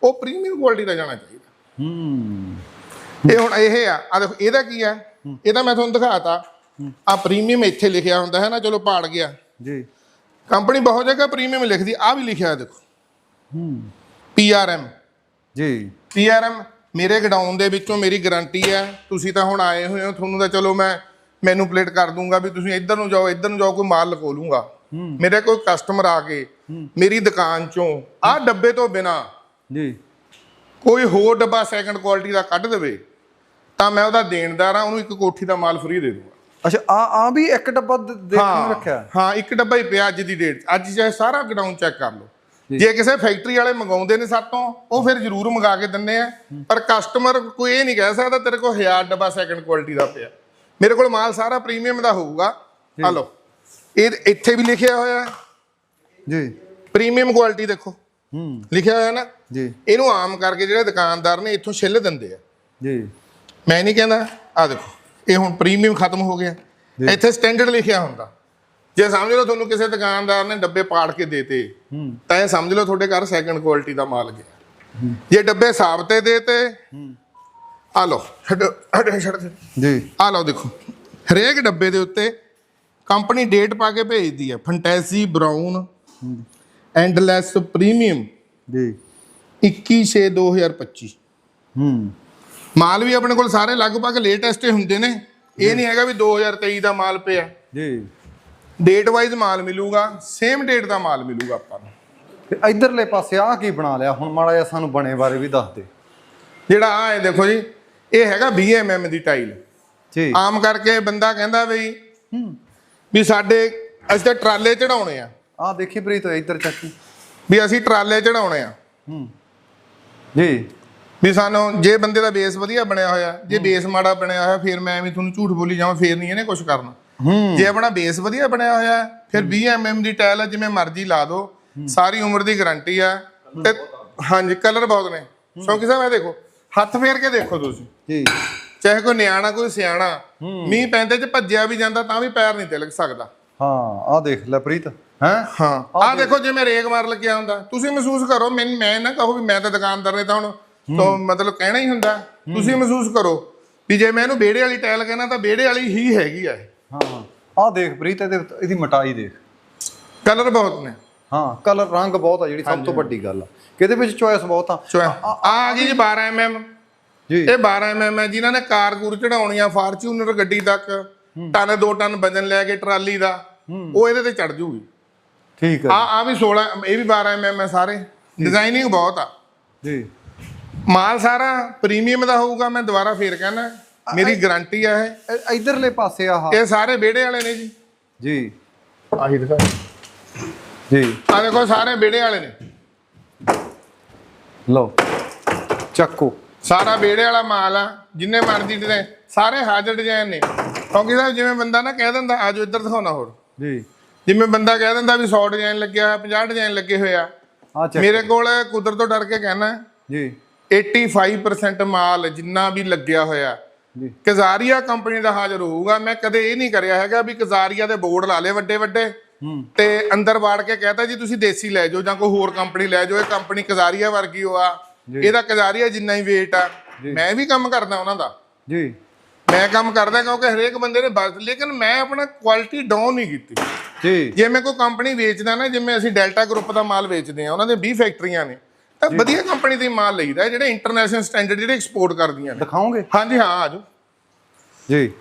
ਉਹ ਪ੍ਰੀਮੀਅਮ ਕੁਆਲਿਟੀ ਦਾ ਜਾਣਾ ਚਾਹੀਦਾ। ਹੂੰ। ਇਹ ਹੁਣ ਇਹ ਆ ਆ ਦੇਖੋ ਇਹਦਾ ਕੀ ਆ? ਇਹਦਾ ਮੈਂ ਤੁਹਾਨੂੰ ਦਿਖਾਤਾ ਆ ਪ੍ਰੀਮੀਅਮ ਇੱਥੇ ਲਿਖਿਆ ਹੁੰਦਾ ਹੈ ਨਾ ਚਲੋ ਪਾੜ ਗਿਆ। ਜੀ। ਕੰਪਨੀ ਬਹੁਤ ਜਗ੍ਹਾ ਪ੍ਰੀਮੀਅਮ ਲਿਖਦੀ ਆ ਵੀ ਲਿਖਿਆ ਦੇਖੋ। ਹੂੰ ਪੀਆਰਐਮ ਜੀ। ਪੀਆਰਐਮ ਮੇਰੇ ਗਡਾਊਨ ਦੇ ਵਿੱਚੋਂ ਮੇਰੀ ਗਾਰੰਟੀ ਹੈ। ਤੁਸੀਂ ਤਾਂ ਹੁਣ ਆਏ ਹੋਏ ਹੋ ਤੁਹਾਨੂੰ ਤਾਂ ਚਲੋ ਮੈਂ ਮੈਨੂਪਲੇਟ ਕਰ ਦੂੰਗਾ ਵੀ ਤੁਸੀਂ ਇੱਧਰ ਨੂੰ ਜਾਓ ਇੱਧਰ ਨੂੰ ਜਾਓ ਕੋਈ ਮਾਲ ਲਕੋ ਲੂੰਗਾ ਮੇਰੇ ਕੋਈ ਕਸਟਮਰ ਆ ਕੇ ਮੇਰੀ ਦੁਕਾਨ ਚੋਂ ਆਹ ਡੱਬੇ ਤੋਂ ਬਿਨਾ ਜੀ। ਕੋਈ ਹੋਰ ਡੱਬਾ ਸੈਕੰਡ ਕੁਆਲਿਟੀ ਦਾ ਕੱਢ ਦੇਵੇ ਤਾਂ ਮੈਂ ਉਹਦਾ ਦੇਣਦਾਰ ਆ ਉਹਨੂੰ ਇੱਕ ਕੋਠੀ ਦਾ ਮਾਲ ਫ੍ਰੀ ਦੇ ਦੂੰਗਾ। ਅੱਛਾ ਆ ਆ ਵੀ ਇੱਕ ਡੱਬਾ ਦੇਖਣ ਨੂੰ ਰੱਖਿਆ ਹਾਂ? ਇੱਕ ਡੱਬਾ ਹੀ ਪਿਆ ਅੱਜ ਦੀ ਡੇਟ ਅੱਜ ਚਾਹੇ ਸਾਰਾ ਗਡਾਊਨ ਚੈੱਕ ਕਰ ਲਓ। ਜੇ। ਕਿਸੇ ਫੈਕਟਰੀ ਵਾਲੇ ਮੰਗਾਉਂਦੇ ਨੇ ਸਾਤੋਂ ਉਹ ਫਿਰ ਜ਼ਰੂਰ ਮੰਗਾ ਕੇ ਦਿੰਦੇ ਆ। ਪਰ ਕਸਟਮਰ ਕੋਈ ਇਹ ਨਹੀਂ ਕਹਿ ਸਕਦਾ ਤੇਰੇ ਕੋਲ 1000 ਡੱਬਾ ਸੈਕੰਡ ਕੁਆਲਿਟੀ ਦਾ ਪਿਆ। ਮੇਰੇ ਕੋਲ ਮਾਲ ਸਾਰਾ ਪ੍ਰੀਮੀਅਮ ਦਾ ਹੋਊਗਾ। ਆ ਲਓ। ਇਹ ਇੱਥੇ ਵੀ ਲਿਖਿਆ ਹੋਇਆ ਜੀ। ਪ੍ਰੀਮੀਅਮ ਕੁਆਲਿਟੀ ਦੇਖੋ। ਹੂੰ। ਲਿਖਿਆ ਹੋਇਆ ਨਾ? ਜੀ। ਇਹਨੂੰ ਆਮ ਕਰਕੇ ਜਿਹੜੇ ਦੁਕਾਨਦਾਰ ਨੇ ਇੱਥੋਂ ਛਿੱਲ ਦਿੰਦੇ ਆ। ਜੀ। ਮੈਂ ਨਹੀਂ ਕਹਿੰਦਾ ਆ ਦੇਖੋ। ਇਹ ਹੁਣ ਪ੍ਰੀਮੀਅਮ ਖਤਮ ਹੋ ਗਿਆ। ਇੱਥੇ ਸਟੈਂਡਰਡ ਲਿਖਿਆ ਹੁੰਦਾ। ਜੇ ਸਮਝ ਲਓ ਤੁਹਾਨੂੰ ਕਿਸੇ ਦੁਕਾਨਦਾਰ ਨੇ ਡੱਬੇ ਪਾੜ ਕੇ ਦੇਤੇ ਤਾਂ ਇਹ ਸਮਝ ਲਓ ਤੁਹਾਡੇ ਘਰ ਸੈਕੰਡ ਕੁਆਲਿਟੀ ਦਾ ਮਾਲ ਗਿਆ। ਜੇ ਡੱਬੇ ਸਾਬਤੇ ਦੇਤੇ ਆ ਲਓ ਛੱਡ ਛੱਡ। ਜੀ। ਆ ਲਓ ਦੇਖੋ ਹਰੇਕ ਡੱਬੇ ਦੇ ਉੱਤੇ ਕੰਪਨੀ ਡੇਟ ਪਾ ਕੇ ਭੇਜਦੀ ਹੈ। ਫੈਂਟੈਸੀ ਬਰਾਊਨ ਐਂਡਲੈਸ ਪ੍ਰੀਮੀਅਮ ਜੀ। 21/6/2025 ਹੂੰ। ਮਾਲ ਵੀ ਆਪਣੇ ਕੋਲ ਸਾਰੇ ਲਗਭਗ ਲੇਟੈਸਟ ਹੀ ਹੁੰਦੇ ਨੇ। ਇਹ ਨਹੀਂ ਹੈਗਾ ਵੀ 2023 ਦਾ ਮਾਲ ਪਿਆ। ਜੀ। ਡੇਟ ਵਾਈਜ਼ ਮਾਲ ਮਿਲੂਗਾ ਸੇਮ ਡੇਟ ਦਾ ਮਾਲ ਮਿਲੂਗਾ ਆਪਾਂ ਨੂੰ। ਤੇ ਇਧਰਲੇ ਪਾਸੇ ਆ ਕੀ ਬਣਾ ਲਿਆ? ਹੁਣ ਮਾੜਾ ਜਿਹਾ ਸਾਨੂੰ ਬਣੇ ਬਾਰੇ ਵੀ ਦੱਸ ਦੇ। ਜਿਹੜਾ ਆ ਹੈ ਦੇਖੋ ਜੀ ਇਹ ਹੈਗਾ 20 mm ਦੀ ਟਾਈਲ। ਜੀ। ਆਮ ਕਰਕੇ ਬੰਦਾ ਕਹਿੰਦਾ ਬਈ ਵੀ ਸਾਡੇ ਅਸੀਂ ਤਾਂ ਟਰਾਲੇ ਚੜਾਉਣੇ ਆ। ਆ ਦੇਖੀ ਪ੍ਰੀਤ ਇੱਧਰ ਚੱਕੀ। ਵੀ ਅਸੀਂ ਟਰਾਲੇ ਚੜਾਉਣੇ ਆ। ਹੂੰ। ਜੀ। ਵੀ ਸਾਨੂੰ ਜੇ ਬੰਦੇ ਦਾ ਬੇਸ ਵਧੀਆ ਬਣਿਆ ਹੋਇਆ ਜੇ ਬੇਸ ਮਾੜਾ ਬਣਿਆ ਹੋਇਆ ਫਿਰ ਮੈਂ ਐਵੇਂ ਤੁਹਾਨੂੰ ਝੂਠ ਬੋਲੀ ਜਾਵਾਂ ਫੇਰ ਨਹੀਂ ਇਹਨੇ ਕੁਝ ਕਰਨਾ। ਜੇ ਆਪਣਾ ਬੇਸ ਵਧੀਆ ਬਣਿਆ ਹੋਇਆ ਫਿਰ 20 mm ਦੀ ਟਾਇਲ ਹੈ ਜਿਵੇਂ ਮਰਜ਼ੀ ਲਾ ਦਿਓ ਸਾਰੀ ਉਮਰ ਦੀ ਗਾਰੰਟੀ ਆ। ਤੇ ਹਾਂਜੀ ਕਲਰ ਬਹੁਤ ਨੇ। ਸ਼ੌਂਕੀ ਸਾਹਿਬ ਇਹ ਦੇਖੋ ਹੱਥ ਫੇਰ ਕੇ ਦੇਖੋ ਤੁਸੀਂ। ਜੀ। ਚਾਹੇ ਕੋਈ ਨਿਆਣਾ ਕੋਈ ਸਿਆਣਾ ਮੀਂਹ ਪੈਂਦੇ ਚ ਭੱਜਿਆ ਵੀ ਜਾਂਦਾ ਤਾਂ ਵੀ ਪੈਰ ਨਹੀਂ ਤਿਲਕ ਸਕਦਾ। ਹਾਂ ਆ ਦੇਖ ਲੈ ਪ੍ਰੀਤ ਹੈ? ਹਾਂ ਆਹ ਦੇਖੋ ਜਿਵੇਂ ਰੇਗ ਮਾਰ ਲੱਗਿਆ ਹੁੰਦਾ। ਤੁਸੀਂ ਮਹਿਸੂਸ ਕਰੋ ਮੈਂ ਮੈਂ ਨਾ ਕਹੋ ਵੀ ਮੈਂ ਤਾਂ ਦੁਕਾਨਦਾਰ ਨੇ ਤਾਂ ਹੁਣ ਤੋਂ ਮਤਲਬ ਕਹਿਣਾ ਹੀ ਹੁੰਦਾ ਤੁਸੀਂ ਮਹਿਸੂਸ ਕਰੋ ਵੀ ਜੇ ਮੈਂ ਇਹਨੂੰ ਵਿਹੜੇ ਵਾਲੀ ਟਾਇਲ ਕਹਿਣਾ ਤਾਂ ਵਿਹੜੇ ਵਾਲੀ ਹੀ ਹੈਗੀ ਆ ਇਹ। ਹਾਂ ਆ ਦੇਖ ਪ੍ਰੀਤ ਇਹਦੇ ਇਹਦੀ ਮਟਾਈ ਦੇਖ। ਕਲਰ ਬਹੁਤ ਨੇ। ਹਾਂ ਕਲਰ ਰੰਗ ਬਹੁਤ ਆ ਜਿਹੜੀ ਸਭ ਤੋਂ ਵੱਡੀ ਗੱਲ ਆ। ਕਿਹਦੇ ਵਿੱਚ ਚੋਇਸ ਬਹੁਤ ਆ? ਆ ਆ ਗਈ ਜੀ 12 mm ਜੀ। ਇਹ 12 mm ਹੈ ਜਿਨ੍ਹਾਂ ਨੇ ਕਾਰ ਕੂਰ ਚੜਾਉਣੀ ਆ ਫਾਰਚੂਨਰ ਗੱਡੀ ਤੱਕ। ਟਨ 2 ਟਨ ਵਜਨ ਲੈ ਕੇ ਟਰਾਲੀ ਦਾ। ਉਹ ਇਹਦੇ ਤੇ ਚੜ ਜੂਗੀ। ਠੀਕ ਆ ਆ ਵੀ 16 ਇਹ ਵੀ 12 mm ਹੈ ਸਾਰੇ। ਡਿਜ਼ਾਈਨਿੰਗ ਬਹੁਤ ਆ। ਜੀ। ਮਾਲ ਸਾਰਾ ਪ੍ਰੀਮੀਅਮ ਦਾ ਹੋਊਗਾ ਮੈਂ ਦੁਬਾਰਾ ਫੇਰ ਕਹਿਣਾ। ਮੇਰੀ ਗਾਰੰਟੀ ਆ ਇਹ। ਇਧਰਲੇ ਪਾਸੇ ਆਹ। ਇਹ ਸਾਰੇ ਵਿਹੜੇ ਵਾਲੇ ਨੇ ਜੀ। ਜੀ। ਆਹੀ ਦਿਖਾ। ਜੀ। ਆ ਦੇਖੋ ਸਾਰੇ ਵਿਹੜੇ ਵਾਲੇ ਨੇ। ਲਓ ਚੱਕੋ। ਸਾਰਾ ਵਿਹੜੇ ਵਾਲਾ ਮਾਲ ਆ ਜਿੰਨੇ ਮਰਜ਼ੀ ਡਿਜ਼ਾਈਨ ਸਾਰੇ ਹਾਜ਼ਰ ਡਿਜ਼ਾਈਨ ਨੇ। ਕਿਉਂਕਿ ਸਾਹਿਬ ਜਿਵੇਂ ਬੰਦਾ ਨਾ ਕਹਿ ਦਿੰਦਾ ਆਜੋ ਇੱਧਰ ਦਿਖਾਉਣਾ ਹੋਰ। ਜੀ। ਜਿਵੇਂ ਬੰਦਾ ਕਹਿ ਦਿੰਦਾ ਵੀ 100 ਡਿਜ਼ਾਈਨ ਲੱਗਿਆ ਹੋਇਆ 50 ਡਿਜ਼ਾਈਨ ਲੱਗੇ ਹੋਏ ਆ। ਆ ਚੱਕ। ਮੇਰੇ ਕੋਲ ਕੁਦਰਤ ਤੋਂ ਡਰ ਕੇ ਕਹਿਣਾ। ਜੀ। 85% ਮਾਲ ਜਿੰਨਾ ਵੀ ਲੱਗਿਆ ਹੋਇਆ ਕਜ਼ਾਰੀਆ ਕੰਪਨੀ ਦਾ ਹਾਜ਼ਰ ਹੋਊਗਾ। ਮੈਂ ਕਦੇ ਇਹ ਨਹੀਂ ਕਰਿਆ ਹੈਗਾ ਵੀ ਕਜ਼ਾਰੀਆ ਦੇ ਬੋਰਡ ਲਾ ਲੇ ਵੱਡੇ ਵੱਡੇ ਤੇ ਅੰਦਰ ਵਾੜ ਕੇ ਕਹਤਾ ਜੀ ਤੁਸੀਂ ਦੇਸੀ ਲੈ ਜਾਓ ਜਾਂ ਕੋਈ ਹੋਰ ਕੰਪਨੀ ਲੈ ਜਾਓ। ਇਹ ਕੰਪਨੀ ਕਜ਼ਾਰੀਆ ਵਰਗੀ ਹੋ ਆ। ਇਹਦਾ ਕਜ਼ਾਰੀਆ ਜਿੰਨਾ ਹੀ weight ਆ। ਮੈਂ ਵੀ ਕੰਮ ਕਰਦਾ ਉਹਨਾਂ ਦਾ। ਜੀ। ਮੈਂ ਕੰਮ ਕਰਦਾ ਕਿਉਂਕਿ ਹਰੇਕ ਬੰਦੇ ਨੇ ਬਸ ਲੇਕਿਨ ਮੈਂ ਆਪਣਾ ਕੁਆਲਿਟੀ ਡਾਊਨ ਨਹੀਂ ਕੀਤੀ। ਜੀ। ਜੇ ਮੈਂ ਕੋਈ ਕੰਪਨੀ ਵੇਚਦਾ ਨਾ ਜਿਵੇਂ ਅਸੀਂ ਡੈਲਟਾ ਗਰੁੱਪ ਦਾ ਮਾਲ ਵੇਚਦੇ ਆ ਉਹਨਾਂ ਦੇ 20 ਫੈਕਟਰੀਆਂ ਨੇ। ਤਾਂ ਵਧੀਆ ਕੰਪਨੀ ਦੇ ਮਾਲ ਲਈਦਾ ਜਿਹੜੇ ਇੰਟਰਨੈਸ਼ਨਲ ਸਟੈਂਡਰਡ ਜਿਹੜੇ ਐਕਸਪੋਰਟ ਕਰਦੀਆਂ ਨੇ। ਦਿਖਾਓਗੇ? ਹਾਂਜੀ ਹਾਂ ਆਜੋ। ਜੀ।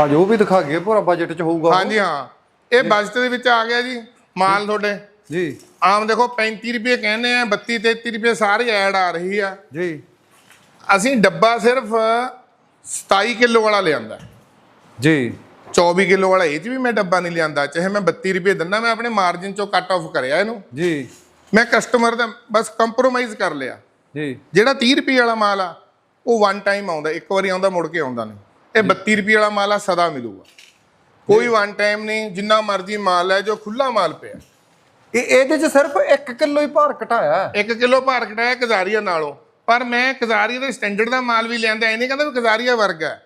ਆ ਜੋ ਵੀ ਦਿਖਾ ਗਏ ਪੂਰਾ ਬਜਟ ਚ ਹੋਊਗਾ ਉਹ। ਹਾਂਜੀ ਹਾਂ। ਇਹ ਬਜਟ ਦੇ ਵਿੱਚ ਆ ਗਿਆ ਜੀ ਮਾਲ ਤੁਹਾਡੇ। ਜੀ। ਆਮ ਦੇਖੋ 35 ਰੁਪਏ ਕਹਿੰਦੇ ਆ 32 33 ਰੁਪਏ ਸਾਰੇ ਐਡ ਆ ਰਹੀ ਆ। ਜੀ। ਅਸੀਂ ਡੱਬਾ ਸਿਰਫ 27 ਕਿਲੋ ਵਾਲਾ ਲਿਆਂਦਾ। ਜੀ। 24 ਕਿਲੋ ਵਾਲਾ ਇਹ ਚ ਵੀ ਮੈਂ ਡੱਬਾ ਨਹੀਂ ਲਿਆਂਦਾ ਚਾਹੇ ਮੈਂ 32 ਰੁਪਏ ਦਿੰਦਾ ਮੈਂ ਆਪਣੇ ਮਾਰਜਿਨ ਚੋਂ ਕੱਟ ਆਫ ਕਰਿਆ ਇਹਨੂੰ। ਜੀ। ਮੈਂ ਕਸਟਮਰ ਦਾ ਬਸ ਕੰਪਰੋਮਾਈਜ਼ ਕਰ ਲਿਆ। ਜੀ। ਜਿਹੜਾ 30 ਰੁਪਏ ਵਾਲਾ ਮਾਲ ਆ ਉਹ ਵਨ ਟਾਈਮ ਆਉਂਦਾ ਇੱਕ ਵਾਰੀ ਆਉਂਦਾ ਮੁੜ ਕੇ ਆਉਂਦਾ ਨਹੀਂ। ਇਹ 32 ਰੁਪਏ ਵਾਲਾ ਮਾਲ ਆ ਸਦਾ ਮਿਲੂਗਾ। ਕੋਈ ਵਨ ਟਾਈਮ ਨਹੀਂ ਜਿੰਨਾ ਮਰਜ਼ੀ ਮਾਲ ਹੈ ਜੋ ਖੁੱਲਾ ਮਾਲ ਪਿਆ। ਇਹ ਇਹਦੇ ਚ ਸਿਰਫ 1 ਕਿਲੋ ਹੀ ਭਾਰ ਘਟਾਇਆ। ਹੈ। 1 ਕਿਲੋ ਭਾਰ ਘਟਾਇਆ ਕਜ਼ਾਰੀਆ ਨਾਲੋਂ। ਪਰ ਮੈਂ ਕਜ਼ਾਰੀਆ ਦੇ ਸਟੈਂਡਰਡ ਦਾ ਮਾਲ ਵੀ ਲਿਆਂਦਾ ਇਹ ਨਹੀਂ ਕਹਿੰਦਾ ਵੀ ਕਜ਼ਾਰੀਆ ਵਰਗਾ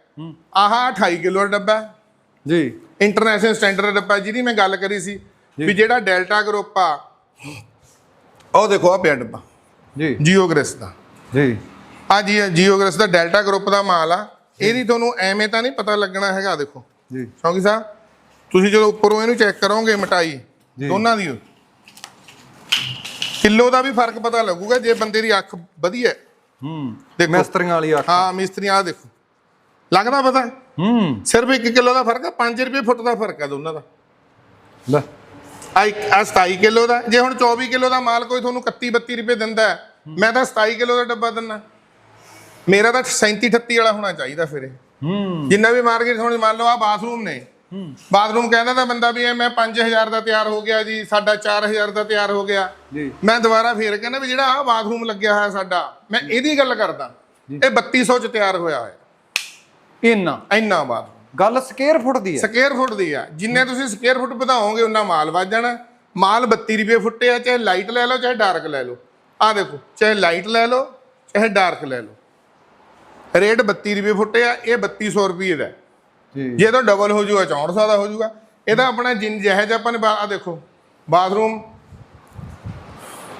ਆਹ 28 ਕਿਲੋ ਦਾ ਡੱਬਾ। ਜੀ। ਇੰਟਰਨੈਸ਼ਨਲ ਸਟੈਂਡਰਡ ਡੱਬਾ ਜਿਹਦੀ ਮੈਂ ਗੱਲ ਕਰੀ ਸੀ ਵੀ ਜਿਹੜਾ ਡੈਲਟਾ ਗਰੁੱਪ ਆ ਉਹ ਦੇਖੋ ਆ ਪਿਆ ਡੱਬਾ ਜੀ। ਜੀਓਗ੍ਰੈਸ ਦਾ। ਜੀ। ਆ ਜੀ ਜੀਓਗ੍ਰੈਸ ਦਾ ਡੈਲਟਾ ਗਰੁੱਪ ਦਾ ਮਾਲ ਆ। ਇਹਦੀ ਤੁਹਾਨੂੰ ਐਵੇਂ ਤਾਂ ਨਹੀਂ ਪਤਾ ਲੱਗਣਾ ਹੈਗਾ ਦੇਖੋ। ਜੀ। ਕਿਉਂਕਿ ਸਾਹਿਬ ਤੁਸੀਂ ਜਦੋਂ ਉੱਪਰੋਂ ਇਹਨੂੰ ਚੈੱਕ ਕਰੋਗੇ ਮਟਾਈ ਦੋਨਾਂ ਦੀ ਕਿਲੋ ਦਾ ਵੀ ਫ਼ਰਕ ਪਤਾ ਲੱਗੂਗਾ ਜੇ ਬੰਦੇ ਦੀ ਅੱਖ ਵਧੀਆ ਹੈ। ਦੇਖੋ। ਮਿਸਤਰੀਆਂ ਵਾਲੀ ਅੱਖ। ਹਾਂ ਮਿਸਤਰੀ ਆ ਦੇਖੋ। ਲੱਗਦਾ ਪਤਾ? ਹੂੰ। ਸਿਰਫ 1 ਕਿਲੋ ਦਾ ਫ਼ਰਕ ਆ 5 ਰੁਪਏ ਫੁੱਟ ਦਾ ਫ਼ਰਕ ਆ ਦੋਨਾਂ ਦਾ। ਲੈ। ਆ ਇੱਕ ਆ 27 ਕਿਲੋ ਦਾ ਜੇ ਹੁਣ 24 ਕਿਲੋ ਦਾ ਮਾਲ ਕੋਈ ਤੁਹਾਨੂੰ 31 32 ਰੁਪਏ ਦਿੰਦਾ ਮੈਂ ਤਾਂ 27 ਕਿਲੋ ਦਾ ਡੱਬਾ ਦਿੰਨਾ। ਮੇਰਾ ਤਾਂ 37 38 ਵਾਲਾ ਹੋਣਾ ਚਾਹੀਦਾ ਫਿਰ ਹੂੰ। ਜਿੰਨਾ ਵੀ ਮਾਰਕੀਟ ਹੁਣ ਮੰਨ ਲਓ ਆ ਬਾਥਰੂਮ ਨੇ ਬਾਥਰੂਮ ਕਹਿੰਦਾ ਤਾਂ ਬੰਦਾ ਵੀ ਇਹ ਮੈਂ 5000 ਦਾ ਤਿਆਰ ਹੋ ਗਿਆ ਜੀ ਸਾਡਾ 4000 ਦਾ ਤਿਆਰ ਹੋ ਗਿਆ। ਜੀ। ਮੈਂ ਦੁਬਾਰਾ ਫੇਰ ਕਹਿੰਦਾ ਵੀ ਜਿਹੜਾ ਆ ਬਾਥਰੂਮ ਲੱਗਿਆ ਹੋਇਆ ਸਾਡਾ ਮੈਂ ਇਹਦੀ ਗੱਲ ਕਰਦਾ ਇਹ 3200 ਚ ਤਿਆਰ ਹੋਇਆ ਹੋਇਆ। ਇੰਨਾ। ਇੰਨਾ ਬਾਥਰੂਮ। ਗੱਲ ਸਕੁਅਰ ਫੁੱਟ ਦੀ ਹੈ। ਸਕੁਅਰ ਫੁੱਟ ਦੀ ਆ। ਜਿੰਨੇ ਤੁਸੀਂ ਸਕੁਅਰ ਫੁੱਟ ਵਧਾਓਗੇ ਉਹਨਾਂ ਮਾਲ ਵੱਧ ਜਾਣਾ। ਮਾਲ 32 ਰੁਪਏ ਫੁੱਟੇ ਆ ਚਾਹੇ ਲਾਈਟ ਲੈ ਲਓ ਚਾਹੇ ਡਾਰਕ ਲੈ ਲਓ। ਆ ਦੇਖੋ ਚਾਹੇ ਲਾਈਟ ਲੈ ਲਓ ਚਾਹੇ ਡਾਰਕ ਲੈ ਲਓ। ਰੇਟ 32 ਰੁਪਏ ਫੁੱਟੇ ਆ ਇਹ 3200 ਰੁਪਏ ਦਾ। ਜੀ। ਜੇ ਤਾਂ ਡਬਲ ਹੋ ਜਾਊਗਾ 6400 ਦਾ ਹੋ ਜਾਊਗਾ ਇਹਦਾ ਆਪਣਾ ਜਿੰਨ ਜਿਹੇ ਜਿਹਾ ਆਪਾਂ ਨੇ ਆ ਦੇਖੋ ਬਾਥਰੂਮ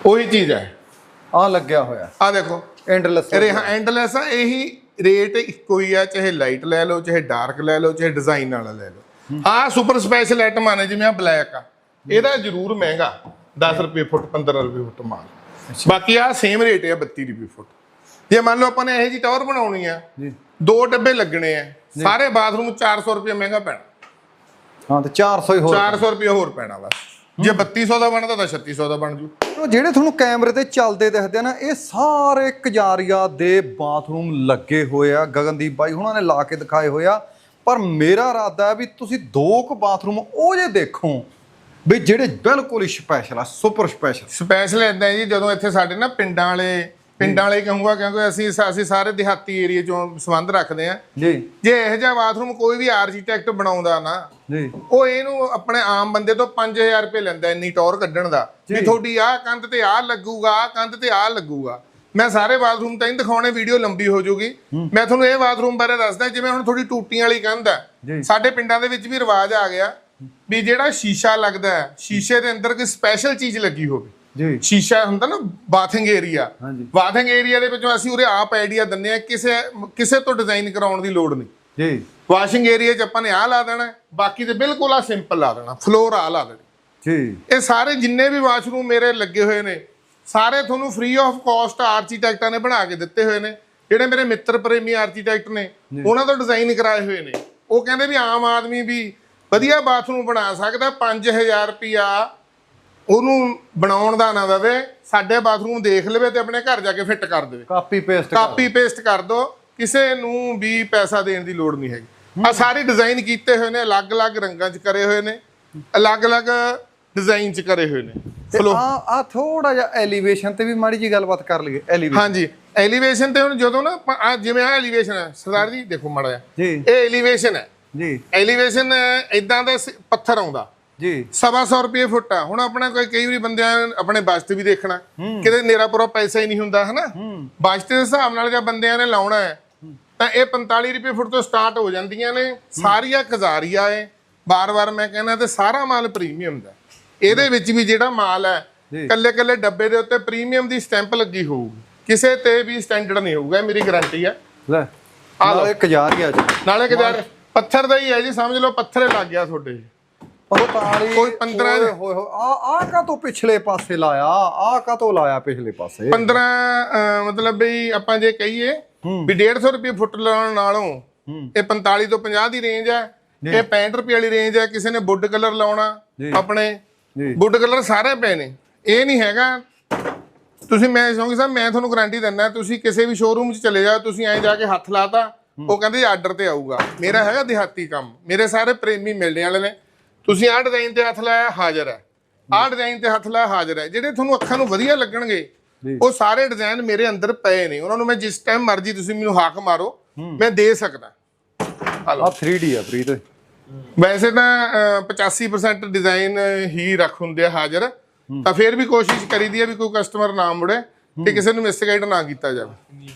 ਉਹੀ ਚੀਜ਼ ਹੈ। ਆ ਲੱਗਿਆ ਹੋਇਆ। ਆ ਦੇਖੋ ਐਂਡਲੈਸ ਅਰੇ ਹਾਂ ਐਂਡਲੈਸ ਆ ਇਹੀ ਰੇਟ ਇੱਕੋ ਹੀ ਆ ਚਾਹੇ ਲਾਈਟ ਲੈ ਲਓ ਚਾਹੇ ਡਾਰਕ ਲੈ ਲਓ ਚਾਹੇ ਡਿਜ਼ਾਈਨ ਵਾਲਾ ਲੈ ਲਓ। ਆ ਸੁਪਰ ਸਪੈਸ਼ਲ ਆਈਟਮਾਂ ਨੇ ਜਿਵੇਂ ਆ ਬਲੈਕ ਆ। ਇਹਦਾ ਜ਼ਰੂਰ ਮਹਿੰਗਾ 10 ਰੁਪਏ ਫੁੱਟ 15 ਰੁਪਏ ਫੁੱਟ ਮਾਲ। ਬਾਕੀ ਆ ਸੇਮ ਰੇਟ ਹੈ 32 ਰੁਪਏ ਫੁੱਟ। ਜੇ ਮੰਨ ਲਓ ਆਪਾਂ ਨੇ ਇਹੋ ਜੀ ਟਾਵਰ ਬਣਾਉਣੀ ਆ ਜੀ। ਦੋ ਡੱਬੇ ਲੱਗਣੇ ਆ ਸਾਰੇ ਬਾਥਰੂਮ 400 ਰੁਪਏ ਮਹਿੰਗਾ ਪੈਣਾ। ਹਾਂ ਤੇ 400 ਹੀ ਹੋਰ 400 ਰੁਪਏ ਹੋਰ ਪੈਣਾ ਬਸ ਜੇ 3200 ਦਾ ਬਣਦਾ ਤਾਂ 3600 ਦਾ ਬਣ ਜੂ। ਉਹ ਜਿਹੜੇ ਤੁਹਾਨੂੰ ਕੈਮਰੇ ਤੇ ਚੱਲਦੇ ਦਿਖਦੇ ਆ ਨਾ, ਇਹ ਸਾਰੇ ਕਜਾਰੀਆ ਦੇ ਬਾਥਰੂਮ ਲੱਗੇ ਹੋਏ ਆ। ਗਗਨਦੀਪ ਬਾਈ ਉਹਨਾਂ ਨੇ ਲਾ ਕੇ ਦਿਖਾਏ ਹੋਏ ਆ। ਪਰ ਮੇਰਾ ਇਰਾਦਾ ਹੈ ਵੀ ਤੁਸੀਂ ਦੋ ਕੁ ਬਾਥਰੂਮ ਉਹ ਜੇ ਦੇਖੋ ਵੀ ਜਿਹੜੇ ਬਿਲਕੁਲ ਹੀ ਸਪੈਸ਼ਲ ਆ ਸੁਪਰ ਸਪੈਸ਼ਲ ਸਪੈਸ਼ਲ ਇਦਾਂ ਜੀ, ਜਦੋਂ ਇੱਥੇ ਸਾਡੇ ਨਾ ਪਿੰਡਾਂ ਵਾਲੇ ਪਿੰਡਾਂ ਵਾਲੇ ਕਹੂੰਗਾ ਕਿਉਂਕਿ ਅਸੀਂ ਅਸੀਂ ਸਾਰੇ ਦਿਹਾਤੀ ਏਰੀਆ ਚੋਂ ਸੰਬੰਧ ਰੱਖਦੇ ਆ ਜੀ। ਜੇ ਇਹੋ ਜਿਹਾ ਬਾਥਰੂਮ ਕੋਈ ਵੀ ਆਰਕੀਟੈਕਟ ਬਣਾਉਂਦਾ ਨਾ ਜੀ। ਉਹ ਇਹਨੂੰ ਆਪਣੇ ਆਮ ਬੰਦੇ ਤੋਂ 5000 ਰੁਪਏ ਲੈਂਦਾ ਇੰਨੀ ਟੌਰ ਕੱਢਣ ਦਾ। ਵੀ ਤੁਹਾਡੀ ਆਹ ਕੰਧ ਤੇ ਆਹ ਲੱਗੂਗਾ ਆਹ ਕੰਧ ਤੇ ਆਹ ਲੱਗੂਗਾ। ਮੈਂ ਸਾਰੇ ਬਾਥਰੂਮ ਤਾਂ ਨਹੀਂ ਦਿਖਾਉਣੇ ਵੀਡੀਓ ਲੰਬੀ ਹੋ ਜਾਊਗੀ ਮੈਂ ਤੁਹਾਨੂੰ ਇਹ ਬਾਥਰੂਮ ਬਾਰੇ ਦੱਸਦਾ ਜਿਵੇਂ ਹੁਣ ਥੋੜੀ ਟੂਟੀਆਂ ਵਾਲੀ ਕੰਧ। ਹੈ। ਸਾਡੇ ਪਿੰਡਾਂ ਦੇ ਵਿੱਚ ਵੀ ਰਿਵਾਜ ਆ ਗਿਆ ਵੀ ਜਿਹੜਾ ਸ਼ੀਸ਼ਾ ਲੱਗਦਾ ਹੈ ਸ਼ੀਸ਼ੇ ਦੇ ਅੰਦਰ ਕੋਈ ਸਪੈਸ਼ਲ ਚੀਜ਼ ਲੱਗੀ ਹੋਵੇ। ਜੀ। ਸ਼ੀਸ਼ਾ ਹੁੰਦਾ ਨਾ ਬਾਥਿੰਗ ਏਰੀਆ ਹਾਂਜੀ। ਬਾਥਿੰਗ ਏਰੀਆ ਦੇ ਵਿੱਚੋਂ ਅਸੀਂ ਉਰੇ ਆਪ ਆਈਡੀਆ ਦਿੰਨੇ ਆ ਕਿਸੇ ਕਿਸੇ ਤੋਂ ਡਿਜ਼ਾਈਨ ਕਰਾਉਣ ਦੀ ਲੋੜ ਨਹੀਂ। ਜੀ। ਵਾਸ਼ਿੰਗ ਏਰੀਆ 'ਚ ਆਪਾਂ ਨੇ ਆਹ ਲਾ ਦੇਣਾ ਬਾਕੀ ਤੇ ਬਿਲਕੁਲ ਆ ਸਿੰਪਲ ਲਾ ਦੇਣਾ ਫਲੋਰ ਆ ਲਾ ਦੇਣੀ। ਜੀ। ਇਹ ਸਾਰੇ ਜਿੰਨੇ ਵੀ ਵਾਸ਼ਰੂਮ ਮੇਰੇ ਲੱਗੇ ਹੋਏ ਨੇ ਸਾਰੇ ਤੁਹਾਨੂੰ ਫ੍ਰੀ ਆਫ ਕਾਸਟ ਆਰਕੀਟੈਕਟਾਂ ਨੇ ਬਣਾ ਕੇ ਦਿੱਤੇ ਹੋਏ ਨੇ। ਜਿਹੜੇ ਮੇਰੇ ਮਿੱਤਰ ਪ੍ਰੇਮੀ ਆਰਕੀਟੈਕਟ ਨੇ ਉਹਨਾਂ ਤੋਂ ਡਿਜ਼ਾਈਨ ਕਰਾਏ ਹੋਏ ਨੇ। ਉਹ ਕਹਿੰਦੇ ਵੀ ਆਮ ਆਦਮੀ ਵੀ ਵਧੀਆ ਬਾਥਰੂਮ ਬਣਾ ਸਕਦਾ 5000 ਰੁਪਿਆ ਉਹਨੂੰ ਬਣਾਉਣ ਦਾ ਨਾ ਦਵੇ ਸਾਡੇ ਬਾਥਰੂਮ ਦੇਖ ਲਵੇ ਤੇ ਆਪਣੇ ਘਰ ਜਾ ਕੇ ਫਿੱਟ ਕਰ ਦੇਵੇ। ਕਾਪੀ ਪੇਸਟ ਕਾਪੀ ਪੇਸਟ ਕਰ ਦੋ ਕਿਸੇ ਨੂੰ ਵੀ ਪੈਸਾ ਦੇਣ ਦੀ ਲੋੜ ਨਹੀਂ ਹੈਗੀ। ਆ ਸਾਰੇ ਡਿਜ਼ਾਈਨ ਕੀਤੇ ਹੋਏ ਨੇ ਅਲੱਗ-ਅਲੱਗ ਰੰਗਾਂ 'ਚ ਕਰੇ ਹੋਏ ਨੇ ਅਲੱਗ-ਅਲੱਗ ਡਿਜ਼ਾਈਨ 'ਚ ਕਰੇ ਹੋਏ ਨੇ। ਤੇ ਆ ਆ ਥੋੜਾ ਜਿਹਾ ਐਲੀਵੇਸ਼ਨ ਤੇ ਵੀ ਮਾੜੀ ਜੀ ਗੱਲਬਾਤ ਕਰ ਲਈਏ ਐਲੀਵੇਸ਼ਨ ਹਾਂਜੀ ਐਲੀਵੇਸ਼ਨ ਤੇ ਹੁਣ ਜਦੋਂ ਨਾ ਆਹ ਜਿਵੇਂ ਆ ਐਲੀਵੇਸ਼ਨ ਹੈ ਸਰਦਾਰ ਜੀ ਦੇਖੋ ਮਾੜਾ ਜਿਹਾ। ਜੀ। ਇਹ ਐਲੀਵੇਸ਼ਨ ਹੈ। ਜੀ। ਐਲੀਵੇਸ਼ਨ ਇਦਾਂ ਦਾ ਪੱਥਰ ਆਉਂਦਾ। ਜੀ। ਸਵਾ ਸੌ ਰੁਪਏ ਫੁੱਟ ਆ। ਹੁਣ ਆਪਣਾ ਕੋਈ ਕਈ ਵਾਰੀ ਬੰਦਿਆਂ ਆਪਣੇ ਬਜਟ ਵੀ ਦੇਖਣਾ। ਕਿਤੇ ਨੇਰਾ ਪੂਰਾ ਪੈਸਾ ਹੀ ਨਹੀਂ ਹੁੰਦਾ ਹਨਾ? ਬਜਟ ਦੇ ਹਿਸਾਬ ਨਾਲ ਜੇ ਬੰਦਿਆਂ ਨੇ ਲਾਉਣਾ ਹੈ ਤਾਂ ਇਹ 45 ਰੁਪਏ ਫੁੱਟ ਤੋਂ ਸਟਾਰਟ ਹੋ ਜਾਂਦੀਆਂ ਨੇ। ਸਾਰੀਆਂ ਕਜ਼ਾਰੀਆ ਏ ਬਾਰ-ਬਾਰ ਮੈਂ ਕਹਿੰਦਾ ਤੇ ਸਾਰਾ ਮਾਲ ਪ੍ਰੀਮੀਅਮ ਦਾ। ਇਹਦੇ ਵਿੱਚ ਵੀ ਜਿਹੜਾ ਮਾਲ ਹੈ ਜੀ। ਕੱਲੇ ਕੱਲੇ ਡੱਬੇ ਦੇ ਉੱਤੇ ਪ੍ਰੀਮੀਅਮ ਦੀ ਸਟੈਂਪ ਲੱਗੀ ਹੋਊਗੀ। ਕਿਸੇ ਤੇ ਵੀ ਸਟੈਂਡਰਡ ਨਹੀਂ ਹੋਊਗਾ ਮੇਰੀ ਗਾਰੰਟੀ ਹੈ। ਲੈ ਆ ਲਓ। ਨਾਲੇ ਕਜਾਰੀਆ ਚ ਨਾਲੇ ਕਿਦਾਰ ਪੱਥਰ ਦਾ ਹੀ ਹੈ ਜੀ ਸਮਝ ਲਓ ਪੱਥਰੇ ਲੱਗ ਗਿਆ ਤੁਹਾਡੇ। 45 ਕੋਈ 15 ਹੋਏ ਹੋਏ ਆ ਆ ਕਾ ਤੋਂ ਪਿਛਲੇ ਪਾਸੇ ਲਾਇਆ? ਆ ਕਾ ਤੋਂ ਲਾਇਆ ਪਿਛਲੇ ਪਾਸੇ? 15 ਅਹ, ਮਤਲਬ ਵੀ ਆਪਾਂ ਜੇ ਕਹੀਏ ਵੀ 150 ਰੁਪਏ ਫੁੱਟ ਲਾਉਣ ਨਾਲੋਂ ਇਹ 45 ਤੋਂ 50 ਦੀ ਰੇਂਜ ਹੈ। ਇਹ 65 ਰੁਪਏ ਵਾਲੀ ਰੇਂਜ ਹੈ। ਕਿਸੇ ਨੇ ਵੁੱਡ ਕਲਰ ਲਾਉਣਾ। ਆਪਣੇ। ਵੁੱਡ ਕਲਰ ਸਾਰੇ ਪਏ ਨੇ। ਇਹ ਨਹੀਂ ਹੈਗਾ। ਤੁਸੀਂ ਮੈਂ ਸੌਂਗੀ ਸਾਹਿਬ ਮੈਂ ਤੁਹਾਨੂੰ ਗਾਰੰਟੀ ਦਿੰਦਾ ਤੁਸੀਂ ਕਿਸੇ ਵੀ ਸ਼ੋਰੂਮ 'ਚ ਚਲੇ ਜਾਓ ਤੁਸੀਂ ਐਂ ਜਾ ਕੇ ਹੱਥ ਲਾਤਾ ਉਹ ਕਹਿੰਦੇ ਆਰਡਰ ਤੇ ਆਊਗਾ। ਮੇਰਾ ਹੈਗਾ ਦਿਹਾਤੀ ਕੰਮ। ਮੇਰੇ ਸਾਰੇ ਪ੍ਰੇਮੀ ਮਿਲਣੇ ਵਾਲੇ ਨੇ। ਤੁਸੀਂ ਆਹ ਡਿਜ਼ਾਈਨ ਤੇ ਹੱਥ ਲਾਇਆ ਹਾਜ਼ਰ ਹੈ। ਆਹ ਡਿਜ਼ਾਈਨ ਤੇ ਹੱਥ ਲਾਇਆ ਹਾਜ਼ਰ ਹੈ। ਜਿਹੜੇ ਤੁਹਾਨੂੰ ਅੱਖਾਂ ਨੂੰ ਵਧੀਆ ਲੱਗਣਗੇ। ਉਹ ਸਾਰੇ ਡਿਜ਼ਾਈਨ ਮੇਰੇ ਅੰਦਰ ਪਏ ਨੇ। ਉਹਨਾਂ ਨੂੰ ਮੈਂ ਜਿਸ ਟਾਈਮ ਮਰਜ਼ੀ ਤੁਸੀਂ ਮੈਨੂੰ ਹਾਕ ਮਾਰੋ ਮੈਂ ਦੇ ਸਕਦਾ। ਆ 3D ਆ ਪ੍ਰੀਤ ਵੈਸੇ ਤਾਂ ਅਹ, 85% ਡਿਜ਼ਾਈਨ ਹੀ ਰੱਖ ਹੁੰਦੇ ਆ ਹਾਜ਼ਰ। ਤਾਂ ਫਿਰ ਵੀ ਕੋਸ਼ਿਸ਼ ਕਰੀਦੀ ਹੈ ਵੀ ਕੋਈ ਕਸਟਮਰ ਨਾ ਮੁੜੇ ਤੇ ਕਿਸੇ ਨੂੰ ਮਿਸਗਾਈਡ ਨਾ ਕੀਤਾ ਜਾਵੇ।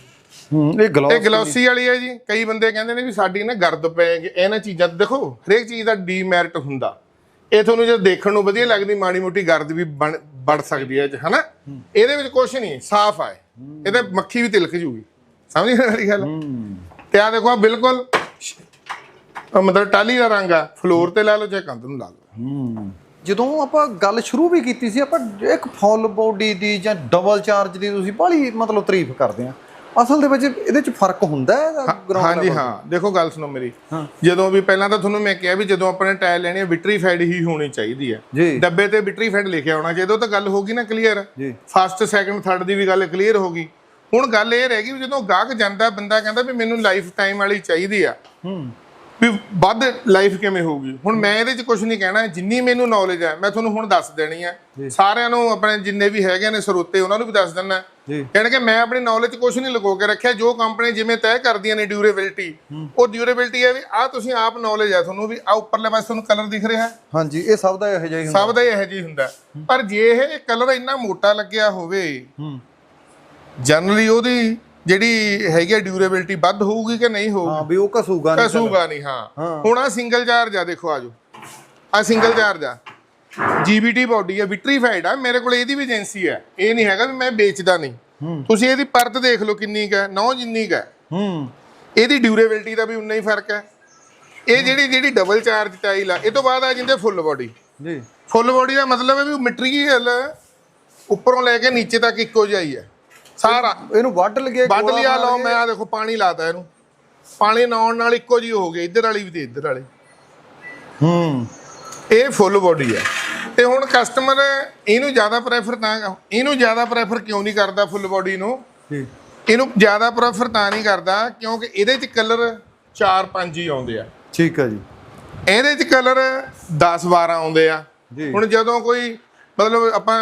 ਹੂੰ ਇਹ ਗਲੋ ਇਹ ਗਲੋਸੀ ਵਾਲੀ ਹੈ ਜੀ। ਕਈ ਬੰਦੇ ਕਹਿੰਦੇ ਨੇ ਵੀ ਸਾਡੀ ਨਾ ਗਰਦ ਪਏਗੀ ਇਹਨਾਂ ਚੀਜ਼ਾਂ ਦੇਖੋ ਹਰੇਕ ਚੀਜ਼ ਦਾ ਡੀਮੈਰਿਟ ਹੁੰਦਾ। ਇਹ ਤੁਹਾਨੂੰ ਜੇ ਦੇਖਣ ਨੂੰ ਵਧੀਆ ਲੱਗਦੀ ਮਾੜੀ ਮੋਟੀ ਗਰਦ ਵੀ ਬਣ ਵੜ ਸਕਦੀ ਹੈ ਹਨਾ? ਇਹਦੇ ਵਿੱਚ ਕੁਝ ਨਹੀਂ ਸਾਫ਼ ਆ ਇਹ। ਇਹਦੇ ਮੱਖੀ ਵੀ ਤਿਲਕ ਜੂਗੀ। ਸਮਝ ਗਏ ਮੇਰੀ ਗੱਲ? ਤੇ ਆ ਦੇਖੋ ਆ ਬਿਲਕੁਲ ਮਤਲਬ ਟਾਲੀ ਦਾ ਰੰਗ ਆ। ਫਲੋਰ ਤੇ ਲਾ ਲਓ ਚਾਹੇ ਕੰਧ ਨੂੰ ਲਾ ਲਓ। ਜਦੋਂ ਆਪਾਂ ਗੱਲ ਸ਼ੁਰੂ ਵੀ ਕੀਤੀ ਸੀ ਆਪਾਂ ਇੱਕ ਫੁੱਲ ਬੋਡੀ ਦੀ ਜਾਂ ਡਬਲ ਚਾਰਜ ਦੀ ਤੁਸੀਂ ਬੜੀ ਮਤਲਬ ਤਾਰੀਫ ਕਰਦੇ ਆ। ਅਸਲ ਦੇ ਵਿੱਚ ਇਹਦੇ ਚ ਫ਼ਰਕ ਹੁੰਦਾ ਹੈ ground ਹਾਂਜੀ? ਹਾਂ। ਦੇਖੋ ਗੱਲ ਸੁਣੋ ਮੇਰੀ। ਜਦੋਂ ਵੀ ਪਹਿਲਾਂ ਤਾਂ ਤੁਹਾਨੂੰ ਮੈਂ ਕਿਹਾ ਵੀ ਜਦੋਂ ਆਪਣੇ ਟਾਇਲ ਲੈਣੀ ਹੈ ਵਿਟਰੀਫਾਈਡ ਹੀ ਹੋਣੀ ਚਾਹੀਦੀ ਹੈ। ਡੱਬੇ ਤੇ ਵਿਟਰੀਫਾਈਡ ਲਿਖਿਆ ਹੋਣਾ ਚਾਹੀਦਾ ਉਹ ਤਾਂ ਗੱਲ ਹੋ ਗਈ ਨਾ ਕਲੀਅਰ ਫਸਟ ਸੈਕੰਡ ਥਰਡ ਦੀ ਵੀ ਗੱਲ ਕਲੀਅਰ ਹੋ ਗਈ। ਹੁਣ ਗੱਲ ਇਹ ਰਹਿ ਗਈ ਜਦੋਂ ਗਾਹਕ ਜਾਂਦਾ ਬੰਦਾ ਕਹਿੰਦਾ ਵੀ ਮੈਨੂੰ ਲਾਈਫ ਟਾਈਮ ਵਾਲੀ ਚਾਹੀਦੀ ਆ। ਵੀ ਵੱਧ ਲਾਈਫ ਕਿਵੇਂ ਹੋਊਗੀ? ਹੁਣ ਮੈਂ ਇਹਦੇ 'ਚ ਕੁਝ ਨਹੀਂ ਕਹਿਣਾ ਜਿੰਨੀ ਮੈਨੂੰ ਨੌਲੇਜ ਹੈ ਮੈਂ ਤੁਹਾਨੂੰ ਹੁਣ ਦੱਸ ਦੇਣੀ ਹੈ। ਸਾਰਿਆਂ ਨੂੰ ਆਪਣੇ ਜਿੰਨੇ ਵੀ ਹੈਗੇ ਨੇ ਸਰੋਤੇ ਉਹਨਾਂ ਨੂੰ ਵੀ ਦੱਸ ਦਿੰਨਾ ਕਹਿਣ ਕਿ ਮੈਂ ਆਪਣੀ ਨੌਲੇਜ ਕੁਝ ਨਹੀਂ ਲਗੋ ਕੇ ਰੱਖਿਆ ਜੋ ਕੰਪਨੀ ਜਿਵੇਂ ਤੈਅ ਕਰਦੀਆਂ ਨੇ ਡਿਊਰੇਬਿਲਟੀ ਉਹ ਡਿਊਰੇਬਿਲਟੀ ਹੈ ਵੀ ਆ ਤੁਸੀਂ ਆਪ ਨੌਲੇਜ ਹੈ ਤੁਹਾਨੂੰ ਵੀ ਆ ਉੱਪਰਲੇ ਪਾਸੇ ਤੁਹਾਨੂੰ ਕਲਰ ਦਿਖ ਰਿਹਾ ਹਾਂਜੀ ਇਹ ਸਭ ਦਾ ਇਹੋ ਜਿਹਾ ਹੀ ਹੁੰਦਾ। ਸਭ ਦਾ ਇਹੋ ਜਿਹਾ ਹੀ ਹੁੰਦਾ। ਪਰ ਜੇ ਇਹ ਕਲਰ ਇੰਨਾ ਮੋਟਾ ਲੱਗਿਆ ਹੋਵੇ ਜਨਰਲੀ ਉਹਦੀ ਜਿਹੜੀ ਹੈਗੀ ਡਿਊਰੇਬਿਲਟੀ ਵੱਧ ਹੋਊਗੀ ਕਿ ਨਹੀਂ ਹੋਊਗੀ? ਹਾਂ ਵੀ ਉਹ ਕਸੂਗਾ ਨਹੀਂ ਕਸੂਗਾ ਨਹੀਂ ਹਾਂ। ਹੁਣ ਆ ਸਿੰਗਲ ਚਾਰਜ ਆ ਦੇਖੋ ਆਜੋ ਆ ਸਿੰਗਲ ਚਾਰਜ ਆ ਜੀਬੀਟੀ ਬਾਡੀ ਆ ਵਿਟਰੀਫਾਈਡ ਆ। ਮੇਰੇ ਕੋਲ ਇਹਦੀ ਵੀ ਏਜੰਸੀ ਹੈ ਇਹ ਨਹੀਂ ਹੈਗਾ ਵੀ ਮੈਂ ਵੇਚਦਾ ਨਹੀਂ। ਤੁਸੀਂ ਇਹਦੀ ਪਰਤ ਦੇਖ ਲਓ ਕਿੰਨੀ ਕੁ ਹੈ ਨੌ ਜਿੰਨੀ ਕੁ ਹੈ। ਹੂੰ। ਇਹਦੀ ਡਿਊਰੇਬਿਲਟੀ ਦਾ ਵੀ ਉਨਾ ਹੀ ਫ਼ਰਕ ਹੈ। ਇਹ ਜਿਹੜੀ ਜਿਹੜੀ ਡਬਲ ਚਾਰਜ ਟਾਈਲ ਆ ਇਹ ਤੋਂ ਬਾਅਦ ਆ ਜਿੰਦੇ ਫੁੱਲ ਬਾਡੀ ਜੀ। ਫੁੱਲ ਬਾਡੀ ਦਾ ਮਤਲਬ ਹੈ ਵੀ ਮਟੀਰੀਅਲ ਉੱਪਰੋਂ ਲੈ ਕੇ ਨੀਚੇ ਤੱਕ ਇੱਕੋ ਜਿਹਾ ਹੀ ਹੈ। ਸਾਰਾ। ਇਹਨੂੰ ਵੱਢ ਲਗੇ ਵੱਢ ਲਿਆ ਲਓ ਮੈਂ ਆ ਦੇਖੋ ਪਾਣੀ ਲਾਤਾ ਇਹਨੂੰ। ਪਾਣੀ ਨਾਉਣ ਨਾਲ ਇੱਕੋ ਜਿਹੀ ਹੋ ਗਈ ਇੱਧਰ ਵਾਲੀ ਵੀ ਤੇ ਇੱਧਰ ਵਾਲੀ। ਹੂੰ। ਇਹ ਫੁੱਲ ਬੋਡੀ ਹੈ ਤੇ ਹੁਣ ਕਸਟਮਰ ਇਹਨੂੰ ਜ਼ਿਆਦਾ ਪ੍ਰੈਫਰ ਤਾਂ ਇਹਨੂੰ ਜ਼ਿਆਦਾ ਪ੍ਰੈਫਰ ਕਿਉਂ ਨਹੀਂ ਕਰਦਾ ਫੁੱਲ ਬੋਡੀ ਨੂੰ? ਜੀ। ਇਹਨੂੰ ਜ਼ਿਆਦਾ ਪ੍ਰੈਫਰ ਤਾਂ ਨਹੀਂ ਕਰਦਾ ਕਿਉਂਕਿ ਇਹਦੇ 'ਚ ਕਲਰ 4-5 ਹੀ ਆਉਂਦੇ ਆ। ਠੀਕ ਹੈ ਜੀ। ਇਹਦੇ 'ਚ ਕਲਰ 10-12 ਆਉਂਦੇ ਆ। ਜੀ। ਹੁਣ ਜਦੋਂ ਕੋਈ ਮਤਲਬ ਆਪਾਂ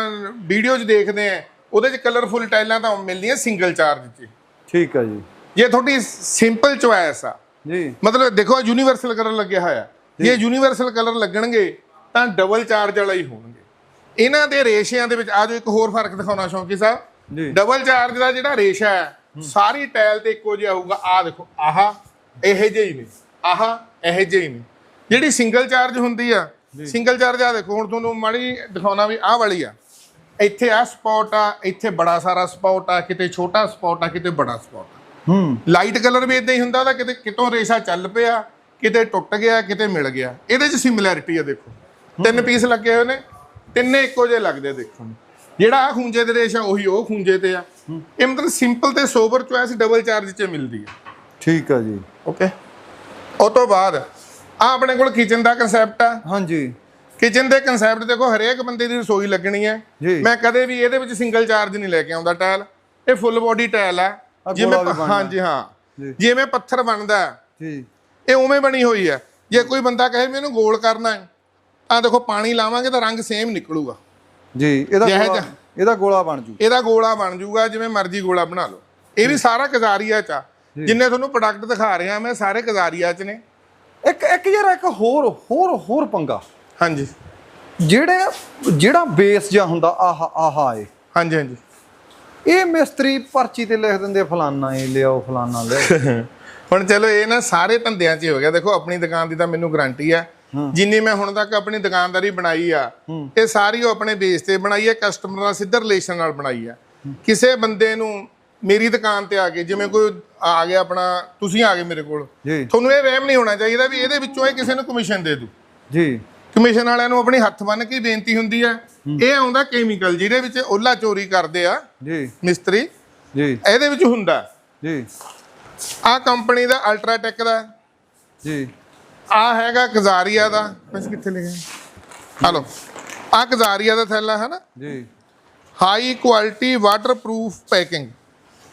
ਵੀਡੀਓ 'ਚ ਦੇਖਦੇ ਆ ਉਹਦੇ 'ਚ ਕਲਰਫੁਲ ਟਾਈਲਾਂ ਤਾਂ ਮਿਲਦੀਆਂ ਸਿੰਗਲ ਚਾਰਜ 'ਚ। ਠੀਕ ਹੈ ਜੀ। ਜੇ ਤੁਹਾਡੀ ਸਿੰਪਲ ਚੁਆਇਸ ਆ ਜੀ। ਮਤਲਬ ਦੇਖੋ ਯੂਨੀਵਰਸਲ ਕਲਰ ਲੱਗਿਆ ਹੋਇਆ। ਜੇ। ਯੂਨੀਵਰਸਲ ਕਲਰ ਲੱਗਣਗੇ ਤਾਂ ਡਬਲ ਚਾਰਜ ਵਾਲਾ ਹੀ ਹੋਣਗੇ। ਇਹਨਾਂ ਦੇ ਰੇਸ਼ਿਆਂ ਦੇ ਵਿੱਚ ਆਜੋ ਇੱਕ ਹੋਰ ਫ਼ਰਕ ਦਿਖਾਉਣਾ ਸ਼ੌਂਕੀ ਸਾਹਿਬ ਜੀ। ਡਬਲ ਚਾਰਜ ਦਾ ਜਿਹੜਾ ਰੇਸ਼ਾ ਹੈ ਸਾਰੀ ਟਾਇਲ ਤੇ ਇੱਕੋ ਜਿਹਾ ਹੋਊਗਾ। ਆ ਦੇਖੋ ਆਹ ਇਹੋ ਜਿਹੇ ਹੀ ਨੇ। ਆਹ ਇਹੋ ਜਿਹੇ ਹੀ ਨੇ। ਜਿਹੜੀ ਸਿੰਗਲ ਚਾਰਜ ਹੁੰਦੀ ਆ ਸਿੰਗਲ ਚਾਰਜ ਆ ਦੇਖੋ ਹੁਣ ਤੁਹਾਨੂੰ ਮਾੜੀ ਦਿਖਾਉਣਾ ਵੀ ਆਹ ਵਾਲੀ ਆ। ਇੱਥੇ ਆ ਸਪੌਟ ਆ ਇੱਥੇ ਬੜਾ ਸਾਰਾ ਸਪੌਟ ਆ ਕਿਤੇ ਛੋਟਾ ਸਪੌਟ ਆ ਕਿਤੇ ਬੜਾ ਸਪੌਟ ਆ। ਹੂੰ। ਲਾਈਟ ਕਲਰ ਵੀ ਇਦਾਂ ਹੀ ਹੁੰਦਾ ਉਹਦਾ ਕਿਤੇ ਕਿਤੋਂ ਰੇਸ਼ਾ ਚੱਲ ਪਿਆ ਕਿਤੇ ਟੁੱਟ ਗਿਆ ਕਿਤੇ ਮਿਲ ਗਿਆ। ਇਹਦੇ 'ਚ ਸਿਮਿਲੈਰਿਟੀ ਆ ਦੇਖੋ। ਤਿੰਨ ਪੀਸ ਲੱਗੇ ਹੋਏ ਨੇ ਤਿੰਨੇ ਇੱਕੋ ਜਿਹੇ ਲੱਗਦੇ ਆ ਨੂੰ ਜਿਹੜਾ ਆ ਖੂੰਜੇ ਦੇ ਰੇਸ਼ਾ ਉਹੀ ਉਹ ਖੂੰਜੇ ਤੇ ਆ। ਇਹ ਮਤਲਬ ਸਿੰਪਲ ਤੇ ਸੋਬਰ ਚੁਆਇਸ ਡਬਲ ਚਾਰਜ 'ਚ ਮਿਲਦੀ ਹੈ ਠੀਕ ਹੈ ਜੀ। ਓਕੇ ਉਹ ਤੋਂ ਬਾਅਦ ਆ ਆਪਣੇ ਕੋਲ ਕਿਚਨ ਦਾ ਕਨਸੈਪਟ ਆ। ਹਾਂਜੀ। ਕਿਚਨ ਦੇ ਕਨਸੈਪਟ ਦੇਖੋ ਹਰੇਕ ਬੰਦੇ ਦੀ ਰਸੋਈ ਲੱਗਣੀ ਹੈ। ਮੈਂ ਕਦੇ ਵੀ ਇਹਦੇ ਵਿੱਚ ਸਿੰਗਲ ਚਾਰਜ ਨਹੀਂ ਲੈ ਕੇ ਆਉਂਦਾ ਟਾਇਲ ਇਹ ਫੁੱਲ ਬੋਡੀ ਟਾਇਲ ਆ ਆਹ ਜਿਵੇਂ। ਹਾਂਜੀ ਹਾਂ। ਜਿਵੇਂ ਪੱਥਰ ਬਣਦਾ ਹੈ, ਜੀ। ਇਹ ਉਵੇਂ ਬਣੀ ਹੋਈ ਹੈ। ਜੇ ਕੋਈ ਬੰਦਾ ਕਹੇ ਮੈਨੂੰ ਗੋਲ ਕਰਨਾ ਹੈ ਤਾਂ ਦੇਖੋ ਪਾਣੀ ਲਾਵਾਂਗੇ ਤਾਂ ਰੰਗ ਸੇਮ ਨਿਕਲੂਗਾ। ਜੀ ਇਹਦਾ ਇਹਦਾ ਗੋਲਾ ਬਣ ਜੂ। ਇਹਦਾ ਗੋਲਾ ਬਣ ਜਾਊਗਾ ਜਿਵੇਂ ਮਰਜ਼ੀ ਗੋਲਾ ਬਣਾ ਲਓ। ਇਹ ਵੀ ਸਾਰਾ ਕਜ਼ਾਰੀਆ ਚ ਆ। ਜਿੰਨੇ ਤੁਹਾਨੂੰ ਪ੍ਰੋਡਕਟ ਦਿਖਾ ਰਿਹਾ ਮੈਂ ਸਾਰੇ ਕਜ਼ਾਰੀਆ ਚ ਨੇ। ਇੱਕ ਇੱਕ ਯਾਰ ਇੱਕ ਹੋਰ ਹੋਰ ਹੋਰ ਪੰਗਾ। ਹਾਂਜੀ। ਜਿਹੜੇ ਜਿਹੜਾ ਬੇਸ ਜਾਂ ਹੁੰਦਾ ਆਹ ਆਹ ਏ ਹਾਂਜੀ ਹਾਂਜੀ। ਇਹ ਮਿਸਤਰੀ ਪਰਚੀ ਤੇ ਲਿਖ ਦਿੰਦੇ ਆ, ਫਲਾਨਾ ਇਹ ਲਿਆਓ ਫਲਾਨਾ ਲਿਆਓ। ਹੁਣ ਚਲੋ ਇਹ ਨਾ ਸਾਰੇ ਧੰਦਿਆਂ 'ਚ ਹੀ ਗਿਆ। ਦੇਖੋ ਆਪਣੀ ਦੁਕਾਨ ਦੀ ਤਾਂ ਮੈਨੂੰ ਗਾਰੰਟੀ ਆ। ਜਿੰਨੀ ਮੈਂ ਹੁਣ ਤੱਕ ਆਪਣੀ ਦੁਕਾਨਦਾਰੀ ਬਣਾਈ ਆ ਇਹ ਸਾਰੀ ਉਹ ਆਪਣੇ ਬੇਸ ਤੇ ਬਣਾਈ ਹੈ ਕਸਟਮਰ ਨਾਲ ਸਿੱਧਾ ਰਿਲੇਸ਼ਨ ਨਾਲ ਬਣਾਈ ਆ। ਕਿਸੇ ਬੰਦੇ ਨੂੰ ਮੇਰੀ ਦੁਕਾਨ ਤੇ ਆ ਕੇ ਜਿਵੇਂ ਕੋਈ ਆ ਗਿਆ ਆਪਣਾ ਤੁਸੀਂ ਆ ਗਏ ਮੇਰੇ ਕੋਲ। ਤੁਹਾਨੂੰ ਇਹ ਵਹਿਮ ਨਹੀਂ ਹੋਣਾ ਚਾਹੀਦਾ ਵੀ ਇਹਦੇ ਵਿੱਚੋਂ ਇਹ ਕਿਸੇ ਨੂੰ ਕਮਿਸ਼ਨ ਦੇ ਦੂ। ਜੀ। ਕਮਿਸ਼ਨ ਵਾਲਿਆਂ ਨੂੰ ਆਪਣੀ ਹੱਥ ਬੰਨ ਕੇ ਹੀ ਬੇਨਤੀ ਹੁੰਦੀ ਆ। ਇਹ ਆਉਂਦਾ ਕੈਮੀਕਲ ਜਿਹਦੇ ਵਿੱਚ ਓਲਾ ਚੋਰੀ ਕਰਦੇ ਆ ਜੀ। ਮਿਸਤਰੀ। ਜੀ। ਇਹਦੇ ਵਿੱਚ ਹੁੰਦਾ। ਜੀ। ਆ ਕੰਪਨੀ ਦਾ ਅਲਟਰਾਟੈਕ ਦਾ। ਜੀ। ਆ ਹੈਗਾ ਕਜ਼ਾਰੀਆ ਦਾ। ਬਸ ਕਿੱਥੇ ਲਿਖਿਆ ਹਲੋ। ਆ ਕਜ਼ਾਰੀਆ ਦਾ ਥੈਲਾ ਹੈ ਨਾ ਜੀ। ਹਾਈ ਕੁਆਲਿਟੀ ਵਾਟਰਪ੍ਰੂਫ ਪੈਕਿੰਗ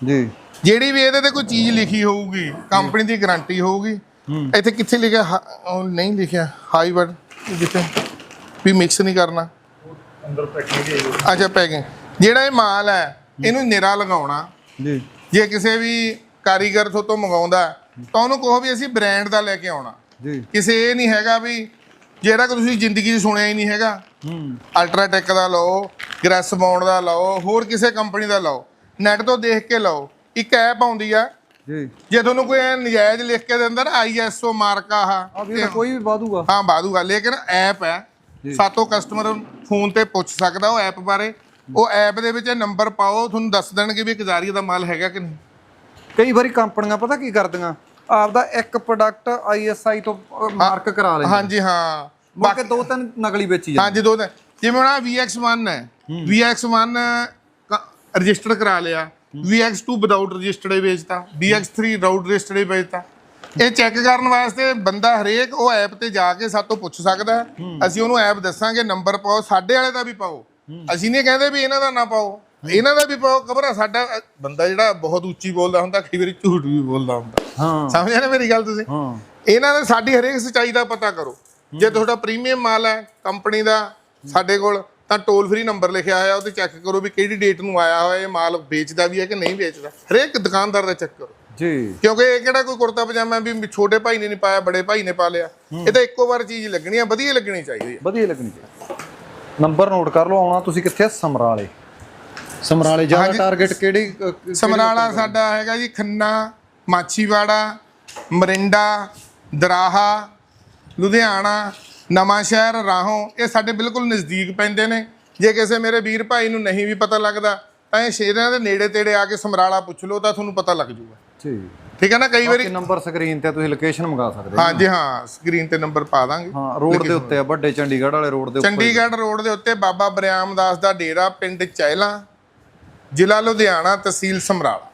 ਜੀ। ਜਿਹੜੀ ਵੀ ਇਹਦੇ ਤੇ ਕੋਈ ਚੀਜ਼ ਲਿਖੀ ਹੋਊਗੀ ਕੰਪਨੀ ਦੀ ਗਾਰੰਟੀ ਹੋਊਗੀ ਇੱਥੇ ਕਿੱਥੇ ਲਿਖਿਆ? ਹਾ- ਉਹ ਨਹੀਂ ਲਿਖਿਆ। ਹਾਈ ਵਾਟ ਕਿੱਥੇ ਵੀ ਮਿਕਸ ਨਹੀਂ ਕਰਨਾ। ਅੰਦਰ ਪੈਕਿੰਗ ਅੱਛਾ ਪੈਕਿੰਗ ਜਿਹੜਾ ਇਹ ਮਾਲ ਹੈ ਇਹਨੂੰ ਨਿਰਾ ਲਗਾਉਣਾ। ਜੀ। ਜੇ ਕਿਸੇ ਵੀ ਕਾਰੀਗਰ ਤੋਂ ਤੋਂ ਮੰਗਾਉਂਦਾ ਤਾਂ ਉਹਨੂੰ ਕਹੋ ਵੀ ਅਸੀਂ ਬ੍ਰਾਂਡ ਦਾ ਲੈ ਕੇ ਆਉਣਾ। ਜੀ। ਕਿਸੇ ਇਹ ਨਹੀਂ ਹੈਗਾ ਵੀ ਜਿਹੜਾ ਕਿ ਤੁਸੀਂ ਜ਼ਿੰਦਗੀ 'ਚ ਸੁਣਿਆ ਹੀ ਨਹੀਂ ਹੈਗਾ। ਹੂੰ। ਅਲਟਰਾਟੈਕ ਦਾ ਲਓ ਗ੍ਰੈਸ ਬਾਉਂਡ ਦਾ ਲਓ ਹੋਰ ਕਿਸੇ ਕੰਪਨੀ ਦਾ ਲਓ। ਨੈਟ ਤੋਂ ਦੇਖ ਕੇ ਲਓ। ਇੱਕ ਐਪ ਆਉਂਦੀ ਆ ਜੀ। ਜੇ ਤੁਹਾਨੂੰ ਕੋਈ ਐਂ ਨਜਾਇਜ਼ ਲਿਖ ਕੇ ਦੇ ਅੰਦਰ ਆਈਐਸਓ ਮਾਰਕ ਆ ਆ ਵੀ ਕੋਈ ਵੀ ਵਾਦੂਗਾ ਹਾਂ ਬਾਦੂਗਾ ਲੇਕਿਨ ਐਪ ਹੈ। ਸਾਤੋਂ ਕਸਟਮਰ ਫੋਨ ਤੇ ਪੁੱਛ ਸਕਦਾ ਉਹ ਐਪ ਬਾਰੇ। ਉਹ ਐਪ ਦੇ ਵਿੱਚ ਨੰਬਰ ਪਾਓ ਤੁਹਾਨੂੰ ਦੱਸ ਦੇਣਗੇ ਵੀ ਕਜ਼ਾਰੀਆ ਦਾ ਮਾਲ ਹੈਗਾ ਕਿ ਨਹੀਂ। ਕਈ ਵਾਰੀ ਕੰਪਨੀਆਂ ਪਤਾ ਕੀ ਕਰਦੀਆਂ? ਆਪਦਾ ਇੱਕ ਪ੍ਰੋਡਕਟ ਆਈਐਸਆਈ ਤੋਂ ਮਾਰਕ ਕਰਾ ਲੈਂਦੀਆਂ। ਹਾਂਜੀ ਹਾਂ। ਬਾਕੀ ਦੋ ਤਿੰਨ ਨਕਲੀ ਵੇਚੀ ਜਾਂਦੇ ਹਾਂਜੀ ਦੋ ਦਿਨ ਜਿਵੇਂ ਹੁਣ VX1 ਹੈ। VX1 ਰਜਿਸਟਰ ਕਰਾ ਲਿਆ। VX2 ਵਿਦਆਊਟ ਰਜਿਸਟਰਡ ਹੀ ਵੇਚਤਾ VX3 ਵਿਦਆਊਟ ਰਜਿਸਟਰਡ ਹੀ ਵੇਚਤਾ। ਇਹ ਚੈੱਕ ਕਰਨ ਵਾਸਤੇ ਬੰਦਾ ਹਰੇਕ ਉਹ ਐਪ ਤੇ ਜਾ ਕੇ ਸਾਤੋਂ ਪੁੱਛ ਸਕਦਾ। ਅਸੀਂ ਉਹਨੂੰ ਐਪ ਦੱਸਾਂਗੇ ਨੰਬਰ ਪਾਓ ਸਾਡੇ ਵਾਲੇ ਦਾ ਵੀ ਪਾਓ। ਅਸੀਂ ਨਹੀਂ ਕਹਿੰਦੇ ਵੀ ਇਹਨਾਂ ਦਾ ਨਾ ਪਾਓ। ਇਹਨਾਂ ਦਾ ਵੀ ਪਾਓ ਖਬਰ ਸਾਡਾ ਬੰਦਾ ਜਿਹੜਾ ਬਹੁਤ ਉੱਚੀ ਬੋਲਦਾ ਹੁੰਦਾ ਕਈ ਵਾਰੀ ਝੂਠ ਵੀ ਬੋਲਦਾ ਹੁੰਦਾ। ਹਾਂ। ਸਮਝਿਆ ਨਾ ਮੇਰੀ ਗੱਲ ਤੁਸੀਂ? ਹਾਂ। ਇਹਨਾਂ ਦਾ ਸਾਡੀ ਹਰੇਕ ਸਚਾਈ ਦਾ ਪਤਾ ਕਰੋ। ਜੇ ਤੁਹਾਡਾ ਪ੍ਰੀਮੀਅਮ ਮਾਲ ਹੈ ਕੰਪਨੀ ਦਾ ਸਾਡੇ ਕੋਲ ਤਾਂ ਟੋਲ ਫ੍ਰੀ ਨੰਬਰ ਲਿਖਿਆ ਹੋਇਆ ਉਹ ਤੇ ਚੈੱਕ ਕਰੋ ਵੀ ਕਿਹੜੀ ਡੇਟ ਨੂੰ ਆਇਆ ਹੋਇਆ ਇਹ ਮਾਲ ਵੇਚਦਾ ਵੀ ਹੈ ਕਿ ਨਹੀਂ ਵੇਚਦਾ। ਹਰੇਕ ਦੁਕਾਨਦਾਰ ਦਾ ਚੈੱਕ ਕਰੋ। ਜੀ। ਕਿਉਂਕਿ ਇਹ ਕਿਹੜਾ ਕੋਈ ਕੁੜਤਾ ਪਜਾਮਾ ਵੀ ਛੋਟੇ ਭਾਈ ਨੇ ਨਹੀਂ ਪਾਇਆ ਬੜੇ ਭਾਈ ਨੇ ਪਾ ਲਿਆ। ਇਹ ਤਾਂ ਇੱਕੋ ਵਾਰ ਚੀਜ਼ ਲੱਗਣੀ ਆ ਵਧੀਆ ਲੱਗਣੀ ਚਾਹੀਦੀ ਹੈ ਵਧੀਆ ਲੱਗਣੀ ਚਾਹੀਦੀ। ਨੰਬਰ ਨੋਟ ਕਰ ਲਓ ਆਉਣਾ ਤੁਸੀਂ ਕਿੱਥੇ? ਸਮਰਾਲੇ। ਸਮਰਾਲੇ ਜ਼ਿਆਦਾ ਟਾਰਗੇਟ ਕਿਹੜੀ ਸਮਰਾਲਾ ਸਾਡਾ ਹੈਗਾ ਜੀ ਖੰਨਾ ਮਾਛੀਵਾੜਾ ਮਰਿੰਡਾ ਦਰਾਹਾ ਲੁਧਿਆਣਾ ਨਵਾਂ ਸ਼ਹਿਰ ਰਾਹੋਂ ਇਹ ਸਾਡੇ ਬਿਲਕੁਲ ਨਜ਼ਦੀਕ ਪੈਂਦੇ ਨੇ। ਜੇ ਕਿਸੇ ਮੇਰੇ ਵੀਰ ਭਾਈ ਨੂੰ ਨਹੀਂ ਵੀ ਪਤਾ ਲੱਗਦਾ ਤਾਂ ਇਹ ਸ਼ਹਿਰਾਂ ਦੇ ਨੇੜੇ ਤੇੜੇ ਆ ਕੇ ਸਮਰਾਲਾ ਪੁੱਛ ਲਓ ਤਾਂ ਤੁਹਾਨੂੰ ਪਤਾ ਲੱਗ ਜੂਗਾ। ਠੀਕ ਹੈ ਨਾ ਕਈ ਵਾਰੀ ਨੰਬਰ ਸਕਰੀਨ ਤੇ ਤੁਸੀਂ ਲੋਕੇਸ਼ਨ ਮੰਗਾ ਸਕਦੇ ਹੋ। ਹਾਂਜੀ ਹਾਂ ਸਕਰੀਨ ਤੇ ਨੰਬਰ ਪਾ ਦਾਂਗੇ। ਹਾਂ ਰੋਡ ਦੇ ਉੱਤੇ ਆ ਵੱਡੇ ਚੰਡੀਗੜ੍ਹ ਵਾਲੇ ਰੋਡ ਦੇ ਉੱਤੇ ਚੰਡੀਗੜ੍ਹ ਰੋਡ ਦੇ ਉੱਤੇ ਬਾਬਾ ਬਰਿਆਮ ਦਾਸ ਦਾ ਡੇਰਾ ਪਿੰਡ ਚਹਿਲਾ ਜ਼ਿਲ੍ਹਾ ਲੁਧਿਆਣਾ ਤਹਿਸੀਲ ਸਮਰਾਲਾ।